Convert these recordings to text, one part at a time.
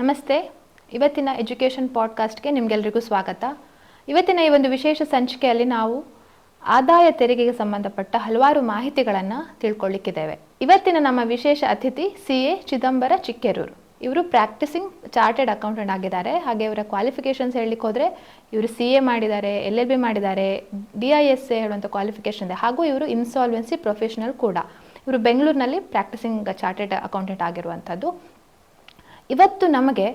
ನಮಸ್ತೆ. ಇವತ್ತಿನ ಎಜುಕೇಷನ್ ಪಾಡ್ಕಾಸ್ಟ್ಗೆ ನಿಮಗೆಲ್ರಿಗೂ ಸ್ವಾಗತ. ಇವತ್ತಿನ ಈ ಒಂದು ವಿಶೇಷ ಸಂಚಿಕೆಯಲ್ಲಿ ನಾವು ಆದಾಯ ತೆರಿಗೆಗೆ ಸಂಬಂಧಪಟ್ಟ ಹಲವಾರು ಮಾಹಿತಿಗಳನ್ನು ತಿಳ್ಕೊಳ್ಳಿಕ್ಕಿದ್ದೇವೆ ಇವತ್ತಿನ ನಮ್ಮ ವಿಶೇಷ ಅತಿಥಿ ಸಿ ಎ ಚಿದಂಬರ ಚಿಕ್ಕೇರೂರು. ಇವರು ಪ್ರಾಕ್ಟಿಸಿಂಗ್ ಚಾರ್ಟೆಡ್ ಅಕೌಂಟೆಂಟ್ ಆಗಿದ್ದಾರೆ. ಹಾಗೆ ಇವರ ಕ್ವಾಲಿಫಿಕೇಷನ್ಸ್ ಹೇಳಲಿಕ್ಕೆ ಹೋದರೆ ಇವರು ಸಿ ಎ ಮಾಡಿದ್ದಾರೆ ಎಲ್ ಎಲ್ ಬಿ ಮಾಡಿದ್ದಾರೆ ಡಿ ಐ ಎಸ್ ಎ ಹೇಳುವಂಥ ಕ್ವಾಲಿಫಿಕೇಷನ್ ಇದೆ. ಹಾಗೂ ಇವರು ಇನ್ಸಾಲ್ವೆನ್ಸಿ ಪ್ರೊಫೆಷನಲ್ ಕೂಡ. ಇವರು ಬೆಂಗಳೂರಿನಲ್ಲಿ ಪ್ರಾಕ್ಟಿಸಿಂಗ್ ಚಾರ್ಟೆಡ್ ಅಕೌಂಟೆಂಟ್ ಆಗಿರುವಂಥದ್ದು ಇವತ್ತು ನಮಗೆ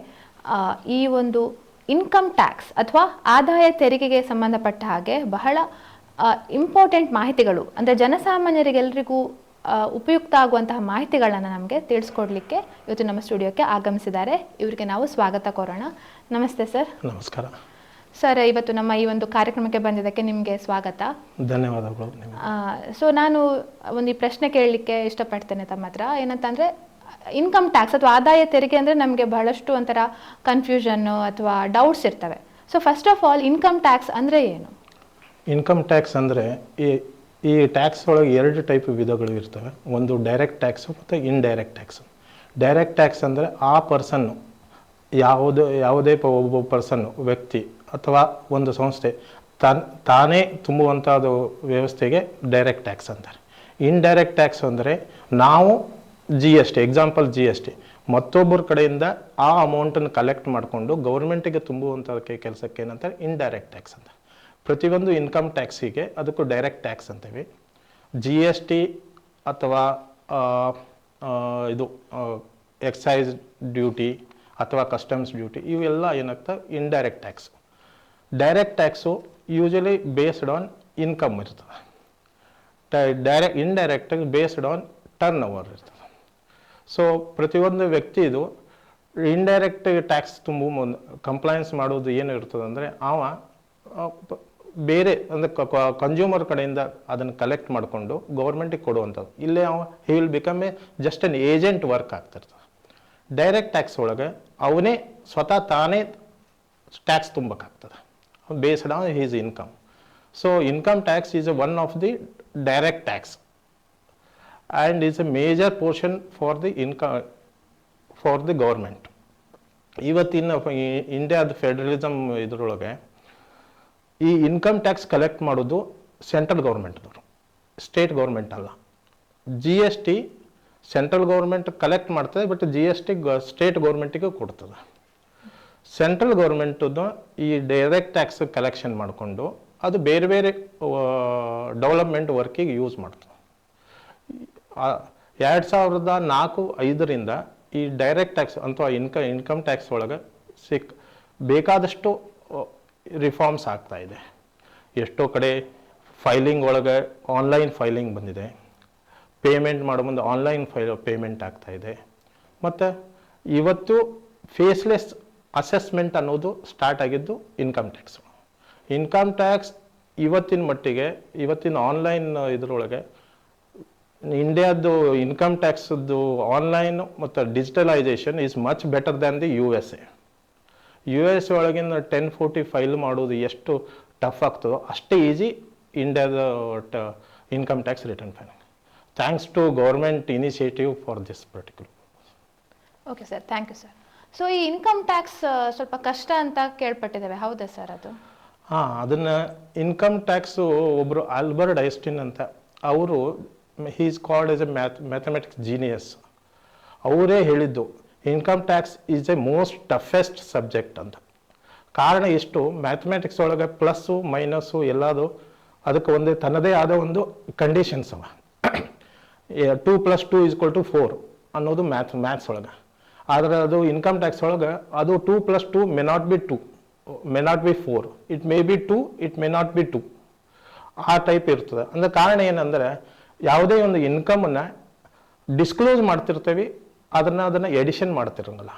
ಈ ಒಂದು ಇನ್ಕಮ್ ಟ್ಯಾಕ್ಸ್ ಅಥವಾ ಆದಾಯ ತೆರಿಗೆಗೆ ಸಂಬಂಧಪಟ್ಟ ಹಾಗೆ ಬಹಳ ಇಂಪಾರ್ಟೆಂಟ್ ಮಾಹಿತಿಗಳು ಅಂದರೆ ಜನಸಾಮಾನ್ಯರಿಗೆಲ್ಲರಿಗೂ ಉಪಯುಕ್ತ ಆಗುವಂತಹ ಮಾಹಿತಿಗಳನ್ನು ನಮಗೆ ತಿಳಿಸ್ಕೊಡ್ಲಿಕ್ಕೆ ಇವತ್ತು ನಮ್ಮ ಸ್ಟುಡಿಯೋಕ್ಕೆ ಆಗಮಿಸಿದ್ದಾರೆ. ಇವರಿಗೆ ನಾವು ಸ್ವಾಗತ ಕೋರೋಣ. ನಮಸ್ತೆ ಸರ್. ನಮಸ್ಕಾರ. ಸರ್ ಇವತ್ತು ನಮ್ಮ ಈ ಒಂದು ಕಾರ್ಯಕ್ರಮಕ್ಕೆ ಬಂದಿದ್ದಕ್ಕೆ ನಿಮಗೆ ಸ್ವಾಗತ. ಧನ್ಯವಾದಗಳು ಸೊ ನಾನು ಒಂದು ಈ ಪ್ರಶ್ನೆ ಕೇಳಲಿಕ್ಕೆ ಇಷ್ಟಪಡ್ತೇನೆ ತಮ್ಮ ಹತ್ರ ಏನಂತಂದ್ರೆ ಇನ್ಕಮ್ ಟ್ಯಾಕ್ಸ್ ಅಥವಾ ಆದಾಯ ತೆರಿಗೆ ಅಂದರೆ ನಮಗೆ ಬಹಳಷ್ಟು ಒಂಥರ ಕನ್ಫ್ಯೂಷನ್ನು ಅಥವಾ ಡೌಟ್ಸ್ ಇರ್ತವೆ. So first of all income tax ಅಂದರೆ ಏನು? ಇನ್ಕಮ್ ಟ್ಯಾಕ್ಸ್ ಅಂದರೆ ಈ ಈ ಟ್ಯಾಕ್ಸ್ ಒಳಗೆ ಎರಡು ಟೈಪ್ ವಿಧಗಳು ಇರ್ತವೆ. ಒಂದು ಡೈರೆಕ್ಟ್ ಟ್ಯಾಕ್ಸು ಮತ್ತು ಇನ್ಡೈರೆಕ್ಟ್ ಟ್ಯಾಕ್ಸು ಡೈರೆಕ್ಟ್ ಟ್ಯಾಕ್ಸ್ ಅಂದರೆ ಆ ಪರ್ಸನ್ನು ಯಾವುದೇ ಯಾವುದೇ ಒಬ್ಬ ಪರ್ಸನ್ನು ವ್ಯಕ್ತಿ ಅಥವಾ ಒಂದು ಸಂಸ್ಥೆ ತಾನ್, ತಾನೇ ತುಂಬುವಂಥದ್ದು ವ್ಯವಸ್ಥೆಗೆ ಡೈರೆಕ್ಟ್ ಟ್ಯಾಕ್ಸ್ ಅಂತಾರೆ. ಇನ್ಡೈರೆಕ್ಟ್ ಟ್ಯಾಕ್ಸ್ ಅಂದರೆ ನಾವು G S T example G S T ಮತ್ತೊಬ್ಬರ ಕಡೆಯಿಂದ ಆ ಅಮೌಂಟನ್ನು ಕಲೆಕ್ಟ್ ಮಾಡಿಕೊಂಡು ಗೌರ್ಮೆಂಟಿಗೆ ತುಂಬುವಂಥದಕ್ಕೆ ಕೆಲಸಕ್ಕೆ ಏನಂತಾರೆ? ಇನ್ಡೈರೆಕ್ಟ್ ಟ್ಯಾಕ್ಸ್ ಅಂತ. ಪ್ರತಿಯೊಂದು ಇನ್ಕಮ್ ಟ್ಯಾಕ್ಸಿಗೆ ಅದಕ್ಕೂ ಡೈರೆಕ್ಟ್ ಟ್ಯಾಕ್ಸ್ ಅಂತೀವಿ. ಜಿ ಎಸ್ ಟಿ ಅಥವಾ ಇದು ಎಕ್ಸೈಸ್ ಡ್ಯೂಟಿ ಅಥವಾ ಕಸ್ಟಮ್ಸ್ ಡ್ಯೂಟಿ ಇವೆಲ್ಲ ಏನಾಗ್ತವೆ? Indirect tax direct tax usually based on income ಇರ್ತದೆ. Direct indirect based on turnover ಇರ್ತದೆ. ಸೊ ಪ್ರತಿಯೊಂದು ವ್ಯಕ್ತಿ ಇದು ಇಂಡೈರೆಕ್ಟ್ ಟ್ಯಾಕ್ಸ್ ತುಂಬ ಕಂಪ್ಲೈನ್ಸ್ ಮಾಡೋದು ಏನು ಇರ್ತದೆ ಅಂದರೆ ಅವ ಬೇರೆ ಅಂದರೆ ಕನ್ಸ್ಯೂಮರ್ ಕಡೆಯಿಂದ ಅದನ್ನು ಕಲೆಕ್ಟ್ ಮಾಡಿಕೊಂಡು ಗೌರ್ಮೆಂಟಿಗೆ ಕೊಡುವಂಥದ್ದು. ಇಲ್ಲೇ ಅವ he will become a just an agent work ಆಗ್ತಿರ್ತದೆ direct tax ಒಳಗೆ ಅವನೇ ಸ್ವತಃ ತಾನೇ tax ತುಂಬಕ್ಕಾಗ್ತದೆ. Based on his income so income tax is one of the direct tax and is a major portion for the income for the government ಇವತ್ತಿನ ಇಂಡಿಯಾದ federalism ಇದರೊಳಗೆ ಈ income tax collect ಮಾಡೋದು central ಗೌರ್ಮೆಂಟ್ದವರು ಸ್ಟೇಟ್ ಗೌರ್ಮೆಂಟ್ ಅಲ್ಲ. G S T central government collect ಮಾಡ್ತದೆ but G S T state ಗೌರ್ಮೆಂಟಿಗೆ ಕೊಡ್ತದೆ. Central ಗೌರ್ಮೆಂಟದ್ದು ಈ ಡೈರೆಕ್ಟ್ ಟ್ಯಾಕ್ಸ್ ಕಲೆಕ್ಷನ್ ಮಾಡಿಕೊಂಡು ಅದು ಬೇರೆ ಬೇರೆ ಡೆವಲಪ್ಮೆಂಟ್ ವರ್ಕಿಗೆ ಯೂಸ್ ಮಾಡ್ತದೆ. ಎರಡು ಸಾವಿರದ ನಾಲ್ಕು, ಐದರಿಂದ ಈ ಡೈರೆಕ್ಟ್ ಟ್ಯಾಕ್ಸ್ ಅಥವಾ ಇನ್ಕ ಇನ್ಕಮ್ ಟ್ಯಾಕ್ಸ್ ಒಳಗೆ ಸಿಕ್, ಬೇಕಾದಷ್ಟು ರಿಫಾರ್ಮ್ಸ್ ಆಗ್ತಾ ಇದೆ. ಎಷ್ಟೋ ಕಡೆ ಫೈಲಿಂಗ್ ಒಳಗೆ ಆನ್ಲೈನ್ ಫೈಲಿಂಗ್ ಬಂದಿದೆ. ಪೇಮೆಂಟ್ ಮಾಡೋ ಮುಂದೆ ಆನ್ಲೈನ್ ಫೈ ಪೇಮೆಂಟ್ ಆಗ್ತಾ ಇದೆ. ಮತ್ತು ಇವತ್ತು ಫೇಸ್ಲೆಸ್ ಅಸೆಸ್ಮೆಂಟ್ ಅನ್ನೋದು ಸ್ಟಾರ್ಟ್ ಆಗಿದ್ದು ಇನ್ಕಮ್ ಟ್ಯಾಕ್ಸ್ ಇನ್ಕಮ್ ಟ್ಯಾಕ್ಸ್ ಇವತ್ತಿನ ಮಟ್ಟಿಗೆ, ಇವತ್ತಿನ ಆನ್ಲೈನ್ ಇದರೊಳಗೆ ಇಂಡಿಯಾದ್ದು ಇನ್ಕಮ್ ಟ್ಯಾಕ್ಸದ್ದು ಆನ್ಲೈನ್ ಮತ್ತು digitalisation is much better than the U S A U S ಒಳಗಿನ ಟೆನ್ ಫೋರ್ಟಿ ಫೈಲ್ ಮಾಡೋದು ಎಷ್ಟು ಟಫ್ ಆಗ್ತದೋ ಅಷ್ಟೇ ಈಸಿ ಇಂಡಿಯಾದ ಟ income tax return filing thanks to government initiative for this particular okay sir thank you sir so ಈ income tax ಸ್ವಲ್ಪ ಕಷ್ಟ ಅಂತ ಕೇಳ್ಪಟ್ಟಿದ್ದೇವೆ. ಹೌದಾ ಸರ್ ಅದು? ಹಾಂ ಅದನ್ನು ಇನ್ಕಮ್ ಟ್ಯಾಕ್ಸು ಒಬ್ಬರು ಆಲ್ಬರ್ಟ್ ಐಸ್ಟಿನ್ ಅಂತ ಅವರು he is called as a math mathematics genius ಅವರೇ ಹೇಳಿದ್ದು income tax is a most toughest subject ಅಂತ. ಕಾರಣ ಎಷ್ಟು? ಮ್ಯಾಥಮೆಟಿಕ್ಸ್ ಒಳಗೆ ಪ್ಲಸ್ಸು ಮೈನಸ್ಸು ಎಲ್ಲದು ಅದಕ್ಕೆ ಒಂದೇ, ತನ್ನದೇ ಆದ ಒಂದು ಕಂಡೀಷನ್ಸ್ ಅವ. Two plus two is equal to four ಅನ್ನೋದು ಮ್ಯಾಥ್ ಮ್ಯಾಥ್ಸ್ ಒಳಗೆ. ಆದರೆ ಅದು ಇನ್ಕಮ್ ಟ್ಯಾಕ್ಸ್ ಒಳಗೆ ಅದು two plus two may not be two may not be four it may be two it may not be two ಆ type ಇರ್ತದೆ. ಅಂದರೆ ಕಾರಣ ಏನಂದರೆ ಯಾವುದೇ ಒಂದು ಇನ್ಕಮನ್ನು ಡಿಸ್ಕ್ಲೋಸ್ ಮಾಡ್ತಿರ್ತೀವಿ, ಅದನ್ನು ಅದನ್ನು ಎಡಿಷನ್ ಮಾಡ್ತಿರಂಗಿಲ್ಲ.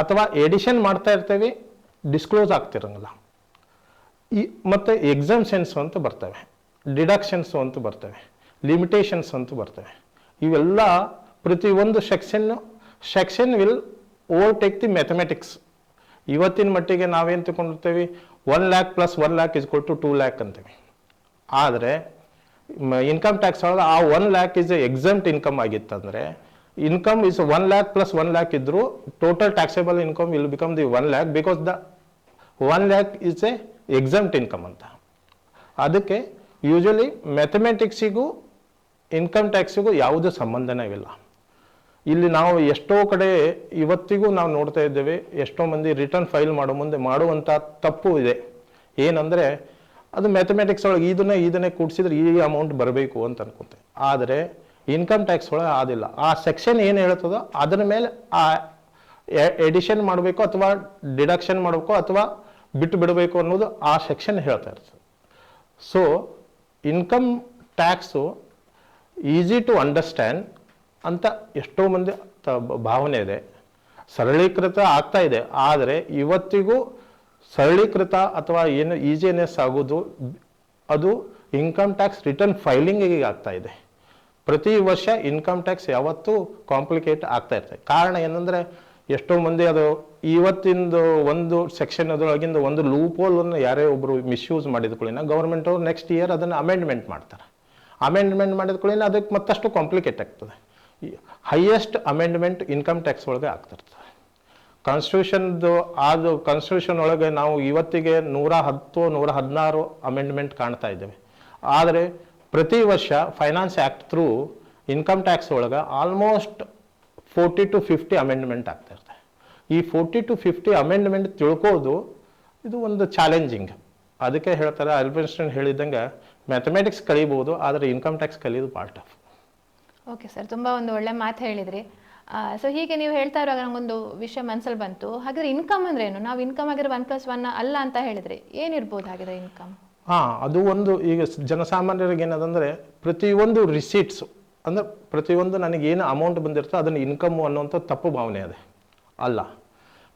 ಅಥವಾ ಎಡಿಷನ್ ಮಾಡ್ತಾ ಇರ್ತೀವಿ ಡಿಸ್ಕ್ಲೋಸ್ ಆಗ್ತಿರಂಗಿಲ್ಲ. ಈ ಮತ್ತು ಎಕ್ಸಮ್ಷನ್ಸು ಅಂತ ಬರ್ತವೆ ಡಿಡಕ್ಷನ್ಸ್ ಅಂತ ಬರ್ತವೆ ಲಿಮಿಟೇಷನ್ಸ್ ಅಂತ ಬರ್ತವೆ. ಇವೆಲ್ಲ ಪ್ರತಿಯೊಂದು section section will overtake the mathematics ಇವತ್ತಿನ ಮಟ್ಟಿಗೆ ನಾವೇನು ತಗೊಂಡಿರ್ತೀವಿ one lakh plus one lakh is to two lakh ಅಂತೀವಿ. ಆದರೆ ಇನ್ಕಮ್ ಟ್ಯಾಕ್ಸ್ ಒಳಗೆ ಆ one lakh is exempt income ಆಗಿತ್ತಂದರೆ income is one lakh plus one lakh ಇದ್ದರೂ total taxable income will become the one lakh because the one lakh is a exempt income ಅಂತ. ಅದಕ್ಕೆ usually ಮ್ಯಾಥಮೆಟಿಕ್ಸಿಗೂ income ಟ್ಯಾಕ್ಸಿಗೂ ಯಾವುದೇ ಸಂಬಂಧನೇ ಇಲ್ಲ. ಇಲ್ಲಿ ನಾವು ಎಷ್ಟೋ ಕಡೆ ಇವತ್ತಿಗೂ ನಾವು ನೋಡ್ತಾ ಇದ್ದೇವೆ, ಎಷ್ಟೋ ಮಂದಿ ರಿಟರ್ನ್ ಫೈಲ್ ಮಾಡೋ ಮುಂದೆ ಮಾಡುವಂಥ ತಪ್ಪು ಇದೆ. ಏನಂದರೆ ಅದು ಮ್ಯಾಥಮೆಟಿಕ್ಸ್ ಒಳಗೆ ಇದನ್ನ, ಇದನ್ನೇ ಕೂಡಿಸಿದ್ರೆ ಈ ಅಮೌಂಟ್ ಬರಬೇಕು ಅಂತ ಅನ್ಕೊಂತೆ ಆದರೆ ಇನ್ಕಮ್ ಟ್ಯಾಕ್ಸ್ ಒಳಗೆ ಆದಿಲ್ಲ. ಆ ಸೆಕ್ಷನ್ ಏನು ಹೇಳ್ತದೋ ಅದರ ಮೇಲೆ ಆ ಎಡಿಷನ್ ಮಾಡಬೇಕು ಅಥವಾ ಡಿಡಕ್ಷನ್ ಮಾಡಬೇಕು ಅಥವಾ ಬಿಟ್ಟು ಬಿಡಬೇಕು ಅನ್ನೋದು ಆ ಸೆಕ್ಷನ್ ಹೇಳ್ತಾ ಇರ್ತದೆ. So income tax easy to understand ಅಂತ ಎಷ್ಟೋ ಮಂದಿ ಭಾವನೆ ಇದೆ. ಸರಳೀಕೃತ ಆಗ್ತಾ ಇದೆ. ಆದರೆ ಇವತ್ತಿಗೂ ಸರಳೀಕೃತ ಅಥವಾ ಏನು ಈಜಿನೆಸ್ ಆಗೋದು, ಅದು ಇನ್ಕಮ್ ಟ್ಯಾಕ್ಸ್ ರಿಟರ್ನ್ ಫೈಲಿಂಗಿಗೆ ಆಗ್ತಾ ಇದೆ. ಪ್ರತಿ ವರ್ಷ ಇನ್ಕಮ್ ಟ್ಯಾಕ್ಸ್ ಯಾವತ್ತೂ ಕಾಂಪ್ಲಿಕೇಟ್ ಆಗ್ತಾ ಇರ್ತದೆ. ಕಾರಣ ಏನಂದರೆ, ಎಷ್ಟೋ ಮಂದಿ ಅದು ಇವತ್ತಿಂದು ಒಂದು ಸೆಕ್ಷನ್ ಅದರೊಳಗಿಂದ ಒಂದು ಲೂಪೋಲನ್ನು ಯಾರೇ ಒಬ್ಬರು ಮಿಸ್ಯೂಸ್ ಮಾಡಿದ ಕೂಡಲಿನ ಗೌರ್ಮೆಂಟು ನೆಕ್ಸ್ಟ್ ಇಯರ್ ಅದನ್ನು ಅಮೆಂಡ್ಮೆಂಟ್ ಮಾಡ್ತಾರೆ. ಅಮೆಂಡ್ಮೆಂಟ್ ಮಾಡಿದ ಕೂಡಲಿನ ಅದಕ್ಕೆ ಮತ್ತಷ್ಟು ಕಾಂಪ್ಲಿಕೇಟ್ ಆಗ್ತದೆ. ಹೈಯೆಸ್ಟ್ ಅಮೆಂಡ್ಮೆಂಟ್ ಇನ್ಕಮ್ ಟ್ಯಾಕ್ಸ್ ಒಳಗೆ ಆಗ್ತಿರ್ತದೆ ಕಾನ್ಸ್ಟಿಟ್ಯೂಷನ್ದು ಅದು ಕಾನ್ಸ್ಟಿಟ್ಯೂಷನ್ ಒಳಗೆ ನಾವು ಇವತ್ತಿಗೆ ನೂರ ಹತ್ತು, ನೂರ ಹದಿನಾರು ಅಮೆಂಡ್ಮೆಂಟ್ ಕಾಣ್ತಾ ಇದ್ದೇವೆ. ಆದರೆ ಪ್ರತಿ ವರ್ಷ finance act through income tax ಒಳಗೆ almost forty to fifty amendment ಆಗ್ತಾ ಇರ್ತದೆ. ಈ ಫೋರ್ಟಿ ಟು ಫಿಫ್ಟಿ ಅಮೆಂಡ್ಮೆಂಟ್ ತಿಳ್ಕೋದು ಇದು ಒಂದು ಚಾಲೆಂಜಿಂಗ್ ಅದಕ್ಕೆ ಹೇಳ್ತಾರೆ ಅಲ್ಬೆನ್ಸ್ಟನ್ ಹೇಳಿದಂಗೆ ಮ್ಯಾಥಮೆಟಿಕ್ಸ್ ಕಲಿಬೋದು, ಆದರೆ ಇನ್ಕಮ್ ಟ್ಯಾಕ್ಸ್ ಕಲಿಯೋದು ಪಾರ್ಟ್ ಆಫ್ ಓಕೆ ಸರ್ ತುಂಬ ಒಂದು ಒಳ್ಳೆ ಮಾತು ಹೇಳಿದ್ರಿ. ಸೊ ಹೀಗೆ ನೀವು ಹೇಳ್ತಾ ಇರುವಾಗ ನಂಗೊಂದು ವಿಷಯ ಮನಸ್ಸಲ್ಲಿ ಬಂತು. ಹಾಗಾದ್ರೆ ಇನ್ಕಮ್ ಅಂದ್ರೆ ಏನು? ನಾವು ಇನ್ಕಮ್ ಆಗಿರೋ ಒನ್ ಪ್ಲಸ್ ಒನ್ ಅಲ್ಲ ಅಂತ ಹೇಳಿದ್ರೆ ಏನಿರ್ಬೋದು ಹಾಗಿದ್ರೆ ಇನ್ಕಮ್ ಹಾಂ, ಅದು ಒಂದು ಈಗ ಜನಸಾಮಾನ್ಯರಿಗೆ ಏನದಂದರೆ ಪ್ರತಿಯೊಂದು ರಿಸೀಟ್ಸು ಅಂದ್ರೆ ಪ್ರತಿಯೊಂದು ನನಗೆ ಏನು ಅಮೌಂಟ್ ಬಂದಿರ್ತೋ ಅದನ್ನು ಇನ್ಕಮ್ ಅನ್ನುವಂಥ ತಪ್ಪು ಭಾವನೆ ಅದೇ. ಅಲ್ಲ.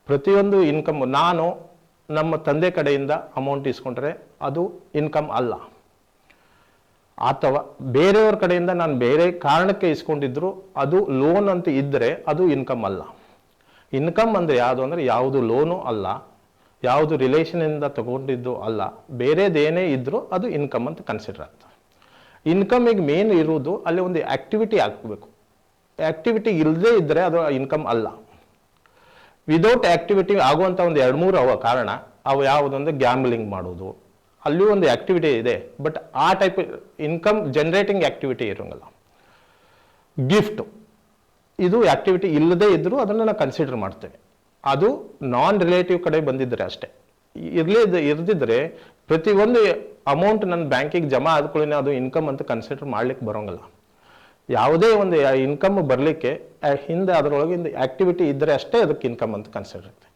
ಪ್ರತಿಯೊಂದು ಇನ್ಕಮ್ ನಾನು ನಮ್ಮ ತಂದೆ ಕಡೆಯಿಂದ ಅಮೌಂಟ್ ಇಸ್ಕೊಂಡ್ರೆ ಅದು ಇನ್ಕಮ್ ಅಲ್ಲ. ಅಥವಾ ಬೇರೆಯವ್ರ ಕಡೆಯಿಂದ ನಾನು ಬೇರೆ ಕಾರಣಕ್ಕೆ ಇಸ್ಕೊಂಡಿದ್ರು, ಅದು ಲೋನ್ ಅಂತ ಇದ್ದರೆ ಅದು ಇನ್ಕಮ್ ಅಲ್ಲ. ಇನ್ಕಮ್ ಅಂದರೆ ಯಾವುದು ಅಂದರೆ ಯಾವುದು ಲೋನು ಅಲ್ಲ, ಯಾವುದು ರಿಲೇಷನಿಂದ ತಗೊಂಡಿದ್ದು ಅಲ್ಲ, ಬೇರೆದೇನೇ ಇದ್ದರೂ ಅದು ಇನ್ಕಮ್ ಅಂತ ಕನ್ಸಿಡರ್ ಆಗ್ತದೆ. ಇನ್ಕಮಿಗೆ ಮೇನ್ ಇರುವುದು ಅಲ್ಲಿ ಒಂದು ಆ್ಯಕ್ಟಿವಿಟಿ ಹಾಕಬೇಕು ಆ್ಯಕ್ಟಿವಿಟಿ ಇಲ್ಲದೇ ಇದ್ದರೆ ಅದು ಇನ್ಕಮ್ ಅಲ್ಲ. ವಿದೌಟ್ ಆ್ಯಕ್ಟಿವಿಟಿ ಆಗುವಂಥ ಒಂದು ಎರಡು ಮೂರು ಅವ ಕಾರಣ, ಅವು ಯಾವುದಂದ್ರೆ ಗ್ಯಾಂಬ್ಲಿಂಗ್ ಮಾಡೋದು ಅಲ್ಲಿಯೂ ಒಂದು ಆ್ಯಕ್ಟಿವಿಟಿ ಇದೆ. ಬಟ್ ಆ ಟೈಪ್ ಇನ್ಕಮ್ ಜನರೇಟಿಂಗ್ ಆ್ಯಕ್ಟಿವಿಟಿ ಇರೋಂಗಲ್ಲ. ಗಿಫ್ಟ್ ಇದು ಆ್ಯಕ್ಟಿವಿಟಿ ಇಲ್ಲದೇ ಇದ್ದರೂ ಅದನ್ನು ನಾವು ಕನ್ಸಿಡರ್ ಮಾಡ್ತೇವೆ. ಅದು ನಾನ್ ರಿಲೇಟಿವ್ ಕಡೆ ಬಂದಿದ್ದರೆ ಅಷ್ಟೇ. ಇರಲಿ ಇರದಿದ್ದರೆ ಪ್ರತಿಯೊಂದು ಅಮೌಂಟ್ ನನ್ನ ಬ್ಯಾಂಕಿಗೆ ಜಮಾ ಆದ್ಕೊಳ್ಳಿ ಅದು ಇನ್ಕಮ್ ಅಂತ ಕನ್ಸಿಡರ್ ಮಾಡ್ಲಿಕ್ಕೆ ಬರೋಂಗಿಲ್ಲ. ಯಾವುದೇ ಒಂದು ಇನ್ಕಮ್ ಬರಲಿಕ್ಕೆ ಹಿಂದೆ ಅದರೊಳಗಿಂದ ಆ್ಯಕ್ಟಿವಿಟಿ ಇದ್ದರೆ ಅಷ್ಟೇ ಅದಕ್ಕೆ ಇನ್ಕಮ್ ಅಂತ ಕನ್ಸಿಡರ್ ಇರುತ್ತೆ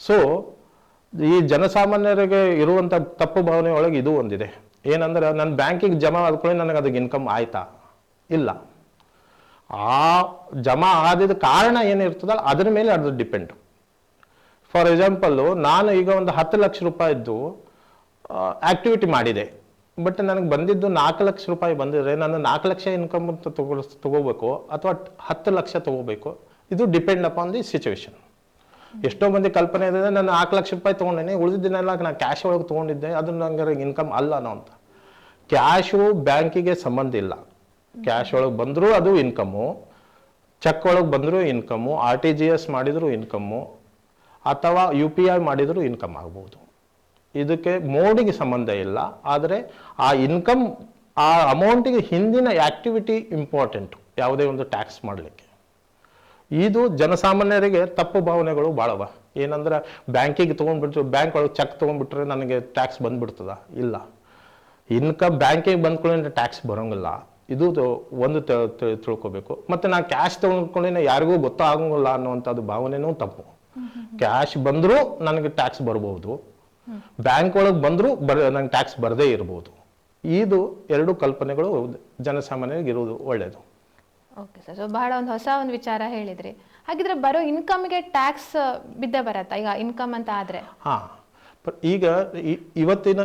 ಸೊ ಈ ಜನಸಾಮಾನ್ಯರಿಗೆ ಇರುವಂಥ ತಪ್ಪು ಭಾವನೆ ಒಳಗೆ ಇದು ಒಂದಿದೆ. ಏನಂದ್ರೆ ನನ್ನ ಬ್ಯಾಂಕಿಗೆ ಜಮಾ ಆದ್ಕೊಳ್ಳಿ ನನಗೆ ಅದಕ್ಕೆ ಇನ್ಕಮ್ ಆಯ್ತಾ? ಇಲ್ಲ. ಆ ಜಮಾ ಆದಿದ ಕಾರಣ ಏನಿರ್ತದಲ್ಲ ಅದ್ರ ಮೇಲೆ ಅದು ಡಿಪೆಂಡ್ ಫಾರ್ ಎಕ್ಸಾಂಪಲ್ಲು ನಾನು ಈಗ ಒಂದು ಹತ್ತು ಲಕ್ಷ ರೂಪಾಯಿದ್ದು ಆ್ಯಕ್ಟಿವಿಟಿ ಮಾಡಿದೆ. ಬಟ್ ನನಗೆ ಬಂದಿದ್ದು ನಾಲ್ಕು ಲಕ್ಷ ರೂಪಾಯಿ ಬಂದಿದ್ರೆ ನಾನು ನಾಲ್ಕು ಲಕ್ಷ ಇನ್ಕಮ್ ಅಂತ ತಗೋ ತಗೋಬೇಕು ಅಥವಾ ಹತ್ತು ಲಕ್ಷ ತಗೋಬೇಕು. ಇದು ಡಿಪೆಂಡ್ ಅಪಾನ್ ದಿ ಸಿಚುವೇಶನ್ ಎಷ್ಟೋ ಮಂದಿ ಕಲ್ಪನೆ ಇದೆ ನಾನು ನಾಲ್ಕು ಲಕ್ಷ ರೂಪಾಯಿ ತೊಗೊಂಡೇನೆ. ಉಳಿದಿದ್ದನ್ನೆಲ್ಲ ನಾನು ಕ್ಯಾಶ್ ಒಳಗೆ ತೊಗೊಂಡಿದ್ದೆ. ಅದು ನಂಗೆ ಇನ್ಕಮ್ ಅಲ್ಲ ಅನ್ನೋ ಅಂತ. ಕ್ಯಾಶು ಬ್ಯಾಂಕಿಗೆ ಸಂಬಂಧ ಇಲ್ಲ. ಕ್ಯಾಶ್ ಒಳಗೆ ಬಂದರೂ ಅದು ಇನ್ಕಮ್ಮು ಚೆಕ್ ಒಳಗೆ ಬಂದರೂ income R T G S ಮಾಡಿದರೂ ಇನ್ಕಮ್ಮು ಅಥವಾ ಯು ಪಿ ಐ ಮಾಡಿದರೂ ಇನ್ಕಮ್ ಆಗ್ಬೋದು. ಇದಕ್ಕೆ ಮೋಡಿಗೆ ಸಂಬಂಧ ಇಲ್ಲ. ಆದರೆ ಆ ಇನ್ಕಮ್ ಆ ಅಮೌಂಟಿಗೆ ಹಿಂದಿನ ಆ್ಯಕ್ಟಿವಿಟಿ ಇಂಪಾರ್ಟೆಂಟು ಯಾವುದೇ ಒಂದು ಟ್ಯಾಕ್ಸ್ ಮಾಡಲಿಕ್ಕೆ. ಇದು ಜನಸಾಮಾನ್ಯರಿಗೆ ತಪ್ಪು ಭಾವನೆಗಳು ಭಾಳವ ಏನಂದ್ರೆ ಬ್ಯಾಂಕಿಗೆ ತೊಗೊಂಡ್ಬಿಟ್ಟು ಬ್ಯಾಂಕ್ ಒಳಗೆ ಚೆಕ್ ತೊಗೊಂಡ್ಬಿಟ್ರೆ ನನಗೆ ಟ್ಯಾಕ್ಸ್ ಬಂದ್ಬಿಡ್ತದ? ಇಲ್ಲ. ಇನ್ಕಮ್ ಬ್ಯಾಂಕಿಗೆ ಬಂದ್ಕೊಳ್ಳಿ ಟ್ಯಾಕ್ಸ್ ಬರೋಂಗಿಲ್ಲ. ಇದು ಒಂದು ತಿಳ್ಕೊಬೇಕು. ಮತ್ತು ನಾನು ಕ್ಯಾಶ್ ತೊಗೊಂಡ್ಕೊಂಡಿನ ಯಾರಿಗೂ ಗೊತ್ತಾಗಂಗಿಲ್ಲ ಅನ್ನುವಂಥದ್ದು ಭಾವನೆನೂ ತಪ್ಪು. ಕ್ಯಾಶ್ ಬಂದರೂ ನನಗೆ ಟ್ಯಾಕ್ಸ್ ಬರಬಹುದು ಬ್ಯಾಂಕ್ ಒಳಗೆ ಬಂದರೂ ಬರ, ನಂಗೆ ಟ್ಯಾಕ್ಸ್ ಬರದೇ ಇರ್ಬೋದು. ಇದು ಎರಡು ಕಲ್ಪನೆಗಳು ಜನಸಾಮಾನ್ಯರಿಗೆ ಇರೋದು ಒಳ್ಳೆಯದು ಓಕೆ ಸರ್ ಸೊ ಬಹಳ ಒಂದು ಹೊಸ ಒಂದು ವಿಚಾರ ಹೇಳಿದ್ರಿ. ಹಾಗಿದ್ರೆ ಬರೋ ಇನ್ಕಮ್ಗೆ ಟ್ಯಾಕ್ಸ್ ಬಿದ್ದ ಬರತ್ತಾ? ಈಗ ಇನ್ಕಮ್ ಅಂತ ಆದರೆ? ಹಾಂ. ಈಗ ಇವತ್ತಿನ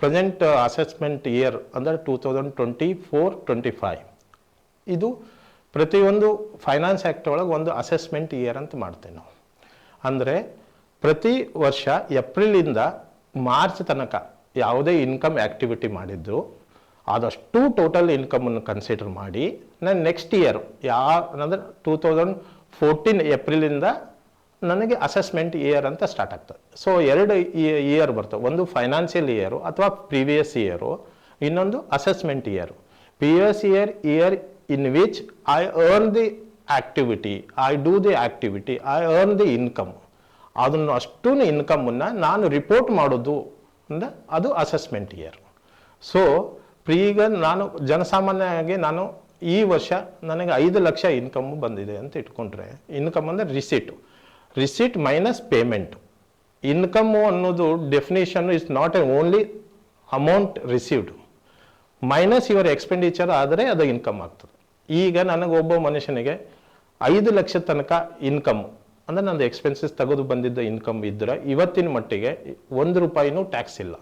ಪ್ರೆಸೆಂಟ್ ಅಸೆಸ್ಮೆಂಟ್ ಇಯರ್ ಅಂದರೆ two thousand twenty four twenty five ಇದು ಪ್ರತಿಯೊಂದು ಫೈನಾನ್ಸ್ ಆ್ಯಕ್ಟ್ ಒಳಗೆ ಒಂದು ಅಸೆಸ್ಮೆಂಟ್ ಇಯರ್ ಅಂತ ಮಾಡ್ತೇವೆ ನಾವು. ಅಂದರೆ ಪ್ರತಿ ವರ್ಷ ಏಪ್ರಿಲಿಂದ ಮಾರ್ಚ್ ತನಕ ಯಾವುದೇ ಇನ್ಕಮ್ ಆ್ಯಕ್ಟಿವಿಟಿ ಮಾಡಿದ್ದು, ಆದಷ್ಟು ಟೋಟಲ್ ಇನ್ಕಮನ್ನು ಕನ್ಸಿಡರ್ ಮಾಡಿ ನಾನು ನೆಕ್ಸ್ಟ್ ಇಯರು ಯಾ, ಅಂದರೆ ಟೂ ತೌಸಂಡ್ ಫೋರ್ಟೀನ್ ಏಪ್ರಿಲಿಂದ ನನಗೆ ಅಸೆಸ್ಮೆಂಟ್ ಇಯರ್ ಅಂತ ಸ್ಟಾರ್ಟ್ ಆಗ್ತದೆ. ಸೊ ಎರಡು ಇಯರ್ ಬರ್ತವೆ ಒಂದು ಫೈನಾನ್ಷಿಯಲ್ ಇಯರು ಅಥವಾ ಪ್ರೀವಿಯಸ್ ಇಯರು ಇನ್ನೊಂದು assessment year previous year year in which I earn the activity I do the activity I earn the income ಅದನ್ನು ಅಷ್ಟೂ ಇನ್ಕಮನ್ನು ನಾನು ರಿಪೋರ್ಟ್ ಮಾಡೋದು ಅಂದ್ರೆ ಅದು ಅಸೆಸ್ಮೆಂಟ್ ಇಯರ್ ಸೊ ಪ್ರೀಗ ನಾನು ಜನಸಾಮಾನ್ಯವಾಗಿ ನಾನು ಈ ವರ್ಷ ನನಗೆ ಐದು ಲಕ್ಷ ಇನ್ಕಮ್ ಬಂದಿದೆ ಅಂತ ಇಟ್ಕೊಂಡ್ರೆ ಇನ್ಕಮ್ ಅಂದರೆ receipt receipt minus payment income ಅನ್ನೋದು definition is not a only amount received minus your expenditure ಆದರೆ ಅದು ಇನ್ಕಮ್ ಆಗ್ತದೆ. ಈಗ ನನಗೆ ಒಬ್ಬ ಮನುಷ್ಯನಿಗೆ ಐದು ಲಕ್ಷ ತನಕ ಇನ್ಕಮ್ ಅಂದರೆ ನಂದು ಎಕ್ಸ್ಪೆನ್ಸಸ್ ತೆಗೆದು ಬಂದಿದ್ದ ಇನ್ಕಮ್ ಇದ್ದರೆ ಇವತ್ತಿನ ಮಟ್ಟಿಗೆ ಒಂದು ರೂಪಾಯಿನೂ ಟ್ಯಾಕ್ಸ್ ಇಲ್ಲ.